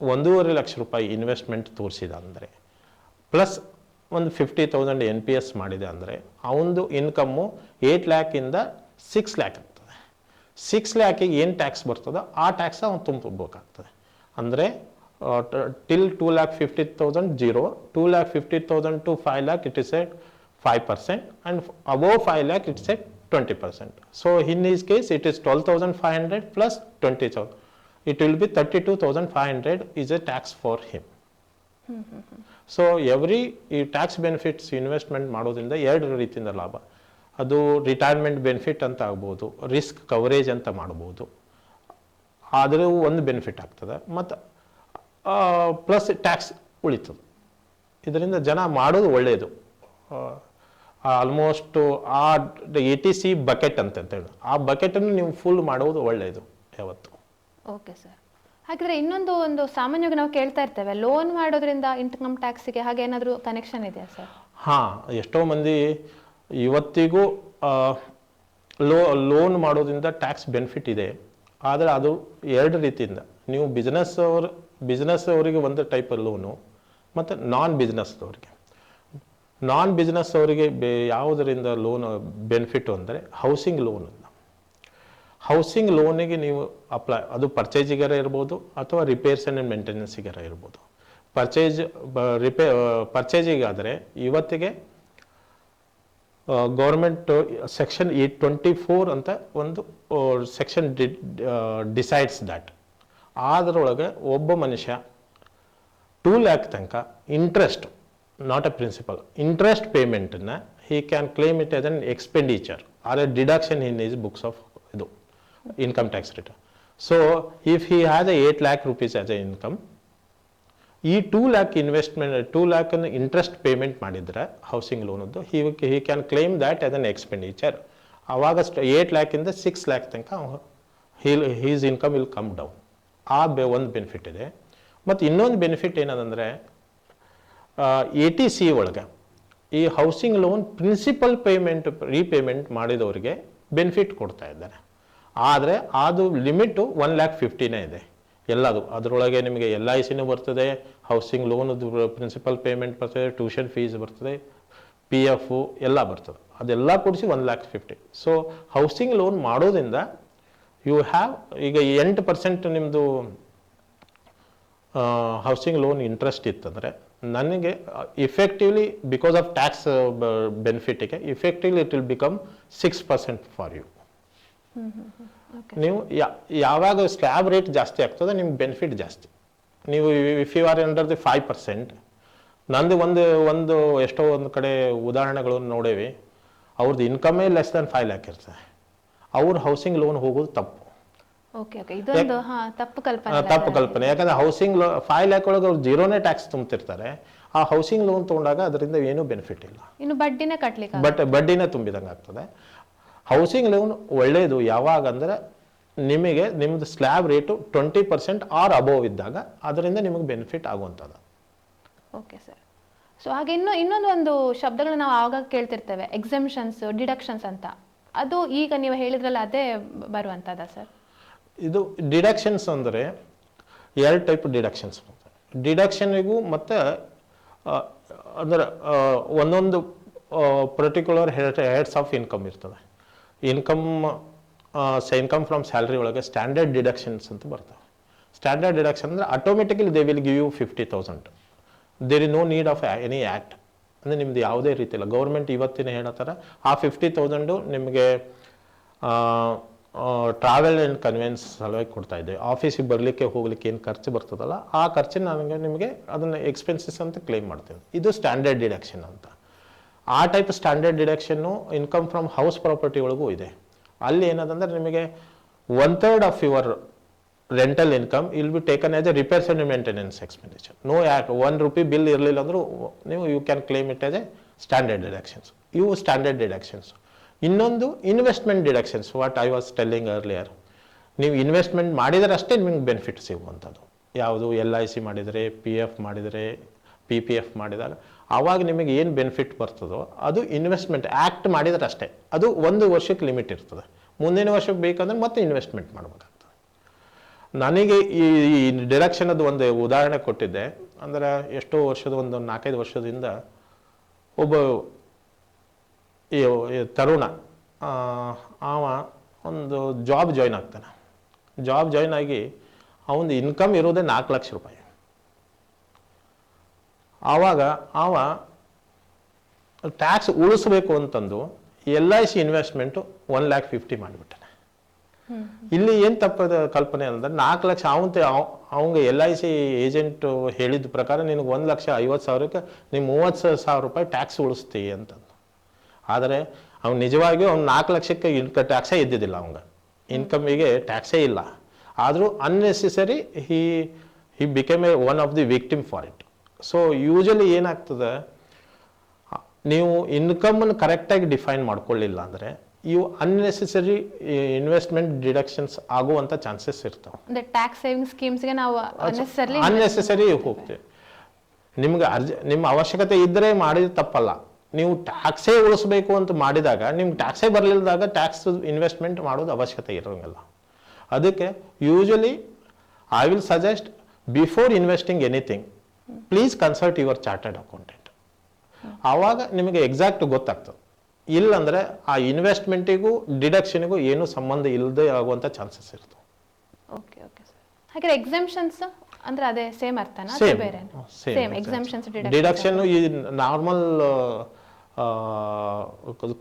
ಒಂದೂವರೆ ಲಕ್ಷ ರೂಪಾಯಿ ಇನ್ವೆಸ್ಟ್ಮೆಂಟ್ ತೋರಿಸಿದ ಅಂದರೆ ಪ್ಲಸ್ ಒಂದು fifty thousand N P S ಮಾಡಿದೆ ಅಂದರೆ ಅವನದು ಇನ್ಕಮ್ಮು ಏಯ್ಟ್ ಲ್ಯಾಕಿಂದ ಸಿಕ್ಸ್ ಲ್ಯಾಕ್ ಆಗ್ತದೆ. ಸಿಕ್ಸ್ ಲ್ಯಾಕಿಗೆ ಏನು ಟ್ಯಾಕ್ಸ್ ಬರ್ತದೋ ಆ ಟ್ಯಾಕ್ಸ್ ಅವ್ನು ತುಂಬಬೇಕಾಗ್ತದೆ ಅಂದರೆ till two lakh fifty thousand zero two lakh fifty thousand to five lakh it is at five percent and above five lakh it's at twenty percent so in this case it is twelve thousand five hundred plus twenty thousand it will be thirty two thousand five hundred is a tax for him so every ಈ tax benefits investment ಮಾಡೋದ್ರಿಂದ ಎರಡು ರೀತಿಯಿಂದ ಲಾಭ. ಅದು retirement benefit ಅಂತ ಆಗ್ಬೋದು risk coverage ಅಂತ ಮಾಡ್ಬೋದು. ಆದರೂ ಒಂದು ಬೆನಿಫಿಟ್ ಆಗ್ತದೆ. ಮತ್ತು ಪ್ಲಸ್ ಟ್ಯಾಕ್ಸ್ ಉಳಿತದೆ. ಇದರಿಂದ ಜನ ಮಾಡೋದು ಒಳ್ಳೆಯದು ಆಲ್ಮೋಸ್ಟು ಆ ಎ ಟಿ ಸಿ ಬಕೆಟ್ ಅಂತ ಹೇಳಿ ಆ ಬಕೆಟನ್ನು ನೀವು ಫುಲ್ ಮಾಡೋದು ಒಳ್ಳೆಯದು ಯಾವತ್ತು. ಓಕೆ ಸರ್ ಹಾಗಿದ್ರೆ ಇನ್ನೊಂದು ಒಂದು ಸಾಮಾನ್ಯವಾಗಿ ನಾವು ಕೇಳ್ತಾ ಇರ್ತೇವೆ ಲೋನ್ ಮಾಡೋದ್ರಿಂದ ಇನ್ಕಮ್ ಟ್ಯಾಕ್ಸಿಗೆ ಹಾಗೆ ಏನಾದರೂ ಕನೆಕ್ಷನ್ ಇದೆಯಾ ಸರ್? ಹಾಂ, ಎಷ್ಟೋ ಮಂದಿ ಇವತ್ತಿಗೂ ಲೋ ಲೋನ್ ಮಾಡೋದ್ರಿಂದ ಟ್ಯಾಕ್ಸ್ ಬೆನಿಫಿಟ್ ಇದೆ. ಆದರೆ ಅದು ಎರಡು ರೀತಿಯಿಂದ. ನೀವು ಬಿಸ್ನೆಸ್ ಅವ್ರ ಬಿಸ್ನೆಸ್ ಅವರಿಗೆ ಒಂದು ಟೈಪ್ ಲೋನು ಮತ್ತು ನಾನ್ ಬಿಸ್ನೆಸ್ದವ್ರಿಗೆ ನಾನ್ ಬಿಸ್ನೆಸ್ ಅವರಿಗೆ ಬೇ, ಯಾವುದರಿಂದ ಲೋನ್ ಬೆನಿಫಿಟ್ ಅಂದರೆ ಹೌಸಿಂಗ್ ಲೋನ್ ಹೌಸಿಂಗ್ ಲೋನಿಗೆ ನೀವು ಅಪ್ಲೈ ಅದು ಪರ್ಚೇಜಿಗಾರ ಇರ್ಬೋದು ಅಥವಾ ರಿಪೇರ್ಸ್ ಆ್ಯಂಡ್ ಮೇಂಟೆನೆನ್ಸಿಗಾರ ಇರ್ಬೋದು. ಪರ್ಚೇಜ್ ರಿಪೇ ಪರ್ಚೇಜಿಗಾದರೆ ಇವತ್ತಿಗೆ government section eight twenty four ಅಂತ ಒಂದು ಸೆಕ್ಷನ್ ಡಿ ಡಿಸೈಡ್ಸ್ ದ್ಯಾಟ್ ಅದರೊಳಗೆ ಒಬ್ಬ ಮನುಷ್ಯ ಟೂ ಲ್ಯಾಕ್ ತನಕ interest not a principal interest ಪೇಮೆಂಟನ್ನು he can claim it as an expenditure or a deduction in his books of ಇದು income tax So so if has a a eight lakh as an income ಈ two lakh investment two ಲ್ಯಾಕನ್ನು interest payment ಮಾಡಿದರೆ housing ಲೋನದ್ದು he he can claim that as an expenditure ಆವಾಗ eight ಲ್ಯಾಕಿಂದ six lakh ತನಕ he'll his income will come down ಆ ಬೆ, ಒಂದು benefit ಇದೆ. ಮತ್ತು ಇನ್ನೊಂದು ಬೆನಿಫಿಟ್ ಏನದಂದರೆ ಎ ಟಿ ಸಿ ಒಳಗೆ ಈ housing loan principal payment repayment ಮಾಡಿದವರಿಗೆ ಬೆನಿಫಿಟ್ ಕೊಡ್ತಾ ಇದ್ದಾರೆ. ಆದರೆ ಅದು ಲಿಮಿಟು ಒನ್ ಲ್ಯಾಕ್ ಫಿಫ್ಟಿನೇ ಇದೆ. ಎಲ್ಲದು, ಅದರೊಳಗೆ ನಿಮಗೆ ಎಲ್ ಐ ಸಿನೂ ಬರ್ತದೆ ಹೌಸಿಂಗ್ ಲೋನದ್ದು ಪ್ರಿನ್ಸಿಪಲ್ ಪೇಮೆಂಟ್ ಬರ್ತದೆ ಟ್ಯೂಷನ್ ಫೀಸ್ ಬರ್ತದೆ ಪಿ ಎಫ್ ಎಲ್ಲ ಬರ್ತದೆ. ಅದೆಲ್ಲ ಕೂಡಿಸಿ one lakh fifty so housing loan ಮಾಡೋದ್ರಿಂದ ಯು ಹ್ಯಾವ್ ಈಗ ಎಂಟು ಪರ್ಸೆಂಟ್ ನಿಮ್ಮದು ಹೌಸಿಂಗ್ ಲೋನ್ ಇಂಟ್ರೆಸ್ಟ್ ಇತ್ತಂದರೆ ನನಗೆ effectively because of tax ಬೆನಿಫಿಟಿಗೆ effectively it will become six percent for you ನೀವು ಯಾವಾಗ ಸ್ಲ್ಯಾಬ್ ರೇಟ್ ಜಾಸ್ತಿ ಆಗ್ತದೆ ನಿಮ್ಗೆ ಬೆನಿಫಿಟ್ ಜಾಸ್ತಿ. ನೀವು if you are under the five percent ನಂದು ಒಂದು ಒಂದು ಎಷ್ಟೋ ಒಂದು ಕಡೆ ಉದಾಹರಣೆಗಳನ್ನು ನೋಡೇವಿ. ಅವ್ರದ್ದು ಇನ್ಕಮೇ ಲೆಸ್ ದನ್ ಫೈವ್ ಲ್ಯಾಕ್ ಇರ್ತದೆ. ಅವ್ರ ಹೌಸಿಂಗ್ ಲೋನ್ ಹೋಗೋದು ತಪ್ಪು. ತಪ್ಪು ಕಲ್ಪನೆ ಯಾಕಂದ್ರೆ ಹೌಸಿಂಗ್ ಲೋನ್ ಫೈವ್ ಲ್ಯಾಕ್ ಒಳಗೆ ಅವ್ರು ಜೀರೋನೇ ಟ್ಯಾಕ್ಸ್ ತುಂಬ್ತಿರ್ತಾರೆ. ಆ ಹೌಸಿಂಗ್ ಲೋನ್ ತಗೊಂಡಾಗ ಅದರಿಂದ ಏನೂ ಬೆನಿಫಿಟ್ ಇಲ್ಲ. ಇನ್ನು ಬಡ್ಡಿನೇ ಕಟ್ಟಲಿಕ್ಕೆ ಬಟ್ ಬಡ್ಡಿನೇ ತುಂಬಿದಂಗೆ ಆಗ್ತದೆ. ಹೌಸಿಂಗ್ ಲೋನ್ ಒಳ್ಳೆಯದು ಯಾವಾಗ ಅಂದರೆ ನಿಮಗೆ ನಿಮ್ಮದು slab rate twenty percent or above ಇದ್ದಾಗ ಅದರಿಂದ ನಿಮಗೆ ಬೆನಿಫಿಟ್ ಆಗುವಂಥದ್ದು. ಓಕೆ ಸರ್ ಸೊ ಹಾಗೆ ಇನ್ನೂ ಇನ್ನೊಂದು ಒಂದು ಶಬ್ದಗಳು ನಾವು ಆಗಾಗ ಕೇಳ್ತಿರ್ತೇವೆ. ಎಕ್ಸೆಮ್ಷನ್ಸ್ ಡಿಡಕ್ಷನ್ಸ್ ಅಂತ. ಅದು ಈಗ ನೀವು ಹೇಳಿದ್ರಲ್ಲ ಅದೇ ಬರುವಂಥದ್ದಾ ಸರ್ ಇದು ಡಿಡಕ್ಷನ್ಸ್ ಅಂದರೆ ಎರಡು ಟೈಪ್ ಡಿಡಕ್ಷನ್ಸ್ ಡಿಡಕ್ಷನ್ಗೂ ಮತ್ತು ಅಂದರೆ ಒಂದೊಂದು ಪರ್ಟಿಕ್ಯುಲರ್ ಹೆಡ್ಸ್ ಆಫ್ ಇನ್ಕಮ್ ಇರ್ತದೆ. ಇನ್ಕಮ್ ಇನ್ಕಮ್ ಫ್ರಮ್ ಸ್ಯಾಲ್ರಿ ಒಳಗೆ ಸ್ಟ್ಯಾಂಡರ್ಡ್ ಡಿಡಕ್ಷನ್ಸ್ ಅಂತ ಬರ್ತವೆ. ಸ್ಟ್ಯಾಂಡರ್ಡ್ ಡಿಡಕ್ಷನ್ ಅಂದರೆ automatically they will give you fifty thousand there is no need of any act ಅಂದರೆ ನಿಮ್ದು ಯಾವುದೇ ರೀತಿ ಇಲ್ಲ. ಗೌರ್ಮೆಂಟ್ ಇವತ್ತಿನ ಹೇಳತ್ತಾರ, ಆ ಫಿಫ್ಟಿ ತೌಸಂಡು ನಿಮಗೆ ಟ್ರಾವೆಲ್ ಆ್ಯಂಡ್ ಕನ್ವೆನ್ಸ್ ಸಲುವಾಗಿ ಕೊಡ್ತಾ ಇದ್ದೆ ಆಫೀಸಿಗೆ ಬರಲಿಕ್ಕೆ, ಹೋಗ್ಲಿಕ್ಕೆ ಏನು ಖರ್ಚು ಬರ್ತದಲ್ಲ, ಆ ಖರ್ಚಿನ ನನಗೆ ನಿಮಗೆ ಅದನ್ನು ಎಕ್ಸ್ಪೆನ್ಸಸ್ ಅಂತ ಕ್ಲೇಮ್ ಮಾಡ್ತೀನಿ ಇದು ಸ್ಟ್ಯಾಂಡರ್ಡ್ ಡಿಡಕ್ಷನ್ ಅಂತ. ಆ type standard deduction income from house property ಒಳಗೂ ಇದೆ. ಅಲ್ಲಿ ಏನದಂದ್ರೆ ನಿಮಗೆ one third of your rental income will be taken as a repairs and maintenance expenditure no ಯಾಕೆ ಒನ್ ರುಪಿ ಬಿಲ್ ಇರಲಿಲ್ಲ ಅಂದರೂ ನೀವು you can claim it as a standard deductions ಇವು ಸ್ಟ್ಯಾಂಡರ್ಡ್ ಡಿಡಕ್ಷನ್ಸ್ ಇನ್ನೊಂದು investment deductions what I was telling earlier ನೀವು investment ಮಾಡಿದರೆ ಅಷ್ಟೇ ನಿಮಗೆ ಬೆನಿಫಿಟ್ ಸಿಗುವಂಥದ್ದು. ಯಾವುದು ಎಲ್ ಐ ಸಿ ಮಾಡಿದರೆ ಪಿ ಎಫ್ ಮಾಡಿದರೆ ಪಿ ಪಿ ಎಫ್ ಮಾಡಿದಾಗ ಆವಾಗ ನಿಮಗೆ ಏನು ಬೆನಿಫಿಟ್ ಬರ್ತದೋ ಅದು ಇನ್ವೆಸ್ಟ್ಮೆಂಟ್ ಆ್ಯಕ್ಟ್ ಮಾಡಿದರೆ ಅಷ್ಟೇ. ಅದು ಒಂದು ವರ್ಷಕ್ಕೆ ಲಿಮಿಟ್ ಇರ್ತದೆ. ಮುಂದಿನ ವರ್ಷಕ್ಕೆ ಬೇಕಂದ್ರೆ ಮತ್ತೆ ಇನ್ವೆಸ್ಟ್ಮೆಂಟ್ ಮಾಡಬೇಕಾಗ್ತದೆ. ನನಗೆ ಈ ಈ ಡಿರೆಕ್ಷನದ್ದು ಒಂದು ಉದಾಹರಣೆ ಕೊಟ್ಟಿದ್ದೆ. ಅಂದರೆ ಎಷ್ಟೋ ವರ್ಷದ ಒಂದು ನಾಲ್ಕೈದು ವರ್ಷದಿಂದ ಒಬ್ಬ ಈ ತರುಣ ಅವ ಒಂದು ಜಾಬ್ ಜಾಯ್ನ್ ಆಗ್ತಾನೆ. ಜಾಬ್ ಜಾಯ್ನ್ ಆಗಿ ಅವನ ಇನ್ಕಮ್ ಇರೋದೇ ನಾಲ್ಕು ಲಕ್ಷ ರೂಪಾಯಿ. ಆವಾಗ ಅವ ಟ್ಯಾಕ್ಸ್ ಉಳಿಸ್ಬೇಕು ಅಂತಂದು L I C investment one lakh fifty ಮಾಡಿಬಿಟ್ಟಾನೆ. ಇಲ್ಲಿ ಏನು ತಪ್ಪದ ಕಲ್ಪನೆ ಅಂದ್ರೆ ನಾಲ್ಕು ಲಕ್ಷ ಅವಂತ ಅವಂಗೆ ಎಲ್ ಐ ಸಿ ಏಜೆಂಟ್ ಹೇಳಿದ ಪ್ರಕಾರ ನಿನಗೆ ಒಂದು ಲಕ್ಷ ಐವತ್ತು ಸಾವಿರಕ್ಕೆ ನೀವು ಮೂವತ್ತು ಸಾವಿರ ರೂಪಾಯಿ ಟ್ಯಾಕ್ಸ್ ಉಳಿಸ್ತೀವಿ ಅಂತಂದು. ಆದರೆ ಅವ್ನು ನಿಜವಾಗಿಯೂ ಅವ್ನು ನಾಲ್ಕು ಲಕ್ಷಕ್ಕೆ ಇನ್ಕ ಟ್ಯಾಕ್ಸೇ ಇದ್ದಿದ್ದಿಲ್ಲ ಅವಂಗ. ಇನ್ಕಮಿಗೆ ಟ್ಯಾಕ್ಸೇ ಇಲ್ಲ. ಆದರೂ unnecessary he he became a one of the victim for it so usually ಏನಾಗ್ತದೆ? ನೀವು ಇನ್ಕಮನ್ನು ಕರೆಕ್ಟಾಗಿ ಡಿಫೈನ್ ಮಾಡ್ಕೊಳ್ಳಿಲ್ಲ ಅಂದರೆ ಇವು ಅನ್ನೆಸೆಸರಿ ಇನ್ವೆಸ್ಟ್ಮೆಂಟ್ ಡಿಡಕ್ಷನ್ಸ್ ಆಗುವಂಥ ಚಾನ್ಸಸ್ ಇರ್ತವೆ. ಟ್ಯಾಕ್ಸ್ ಸೇವಿಂಗ್ ಸ್ಕೀಮ್ಸ್ಗೆ ನಾವು ಅನ್ನೆಸೆಸರಿ ಹೋಗ್ತೀವಿ. ನಿಮ್ಗೆ ಅರ್ಜ ನಿಮ್ಮ ಅವಶ್ಯಕತೆ ಇದ್ದರೆ ಮಾಡಿದ ತಪ್ಪಲ್ಲ. ನೀವು ಟ್ಯಾಕ್ಸೇ ಉಳಿಸ್ಬೇಕು ಅಂತ ಮಾಡಿದಾಗ ನಿಮ್ಗೆ ಟ್ಯಾಕ್ಸೇ ಬರಲಿಲ್ಲದಾಗ ಟ್ಯಾಕ್ಸ್ ಇನ್ವೆಸ್ಟ್ಮೆಂಟ್ ಮಾಡೋದು ಅವಶ್ಯಕತೆ ಇರೋಂಗಿಲ್ಲ. ಅದಕ್ಕೆ usually I will suggest before investing anything please consult your chartered accountant ಆವಾಗ ನಿಮಗೆ ಎಕ್ಸಾಕ್ಟ್ ಗೊತ್ತಾಗ್ತದೆ. ಇಲ್ಲಂದ್ರೆ ಆ ಇನ್ವೆಸ್ಟ್ಮೆಂಟಿಗೂ ಡಿಡಕ್ಷನ್ಗೂ ಏನೂ ಸಂಬಂಧ ಇಲ್ಲದೆ ಆಗುವಂಥ ಚಾನ್ಸಸ್ ಇರ್ತವೆ. ಓಕೆ ಓಕೆ ಸರ್ ಹಾಗಾದ್ರೆ ಎಕ್ಸಾಮ್ಷನ್ಸ್ ಅಂದ್ರೆ ಅದೇ ಸೇಮ್ ಅರ್ಥನಾ ಬೇರೆ ಸೇಮ್ ಎಕ್ಸಾಮ್ಷನ್ಸ್ ಡಿಡಕ್ಷನ್ ಈ ನಾರ್ಮಲ್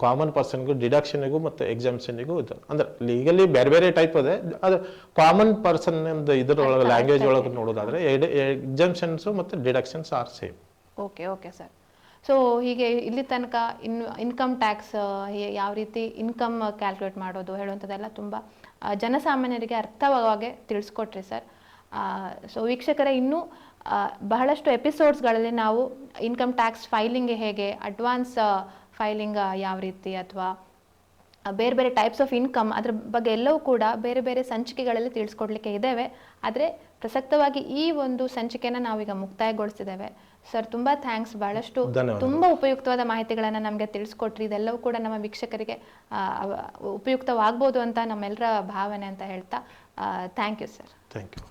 ಕಾಮನ್ ಪರ್ಸನ್ಗೂ ಡಿಡಕ್ಷನ್ಗೂ ಮತ್ತು ಎಕ್ಸಾಮ್ಷನ್ಗೂ ಇದು. ಅಂದ್ರೆ ಲೀಗಲಿ ಬೇರೆ ಬೇರೆ ಟೈಪ್ ಅದೇ ಅದು ಕಾಮನ್ ಪರ್ಸನ್ ಇದರೊಳಗೆ ಲ್ಯಾಂಗ್ವೇಜ್ ಒಳಗೆ ನೋಡೋದಾದ್ರೆ ಎಕ್ಸಾಮ್ಷನ್ಸು ಮತ್ತು deductions are same okay okay sir so ಹೀಗೆ ಇಲ್ಲಿ ತನಕ ಇನ್ ಇನ್ಕಮ್ ಟ್ಯಾಕ್ಸ್ ಯಾವ ರೀತಿ ಇನ್ಕಮ್ ಕ್ಯಾಲ್ಕುಲೇಟ್ ಮಾಡೋದು ಹೇಳುವಂಥದ್ದೆಲ್ಲ ತುಂಬ ಜನಸಾಮಾನ್ಯರಿಗೆ ಅರ್ಥವಾಗೆ ತಿಳಿಸ್ಕೊಟ್ರಿ ಸರ್ ಸೊ ವೀಕ್ಷಕರೇ ಇನ್ನೂ ಬಹಳಷ್ಟು ಎಪಿಸೋಡ್ಸ್ಗಳಲ್ಲಿ ನಾವು ಇನ್ಕಮ್ ಟ್ಯಾಕ್ಸ್ ಫೈಲಿಂಗ್ ಹೇಗೆ ಅಡ್ವಾನ್ಸ್ ಫೈಲಿಂಗ್ ಯಾವ ರೀತಿ ಅಥವಾ ಬೇರೆ ಬೇರೆ ಟೈಪ್ಸ್ ಆಫ್ ಇನ್ಕಮ್ ಅದ್ರ ಬಗ್ಗೆ ಎಲ್ಲವೂ ಕೂಡ ಬೇರೆ ಬೇರೆ ಸಂಚಿಕೆಗಳಲ್ಲಿ ತಿಳಿಸ್ಕೊಡ್ಲಿಕ್ಕೆ ಇದ್ದೇವೆ. ಆದರೆ ಪ್ರಸಕ್ತವಾಗಿ ಈ ಒಂದು ಸಂಚಿಕೆನ ನಾವೀಗ ಮುಕ್ತಾಯಗೊಳಿಸಿದ್ದೇವೆ ಸರ್ ತುಂಬಾ ಥ್ಯಾಂಕ್ಸ್. ಬಹಳಷ್ಟು ತುಂಬ ಉಪಯುಕ್ತವಾದ ಮಾಹಿತಿಗಳನ್ನು ನಮಗೆ ತಿಳಿಸ್ಕೊಟ್ರಿ. ಇದೆಲ್ಲವೂ ಕೂಡ ನಮ್ಮ ವೀಕ್ಷಕರಿಗೆ ಉಪಯುಕ್ತವಾಗ್ಬೋದು ಅಂತ ನಮ್ಮೆಲ್ಲರ ಭಾವನೆ ಅಂತ ಹೇಳ್ತಾ thank you sir. Thank you.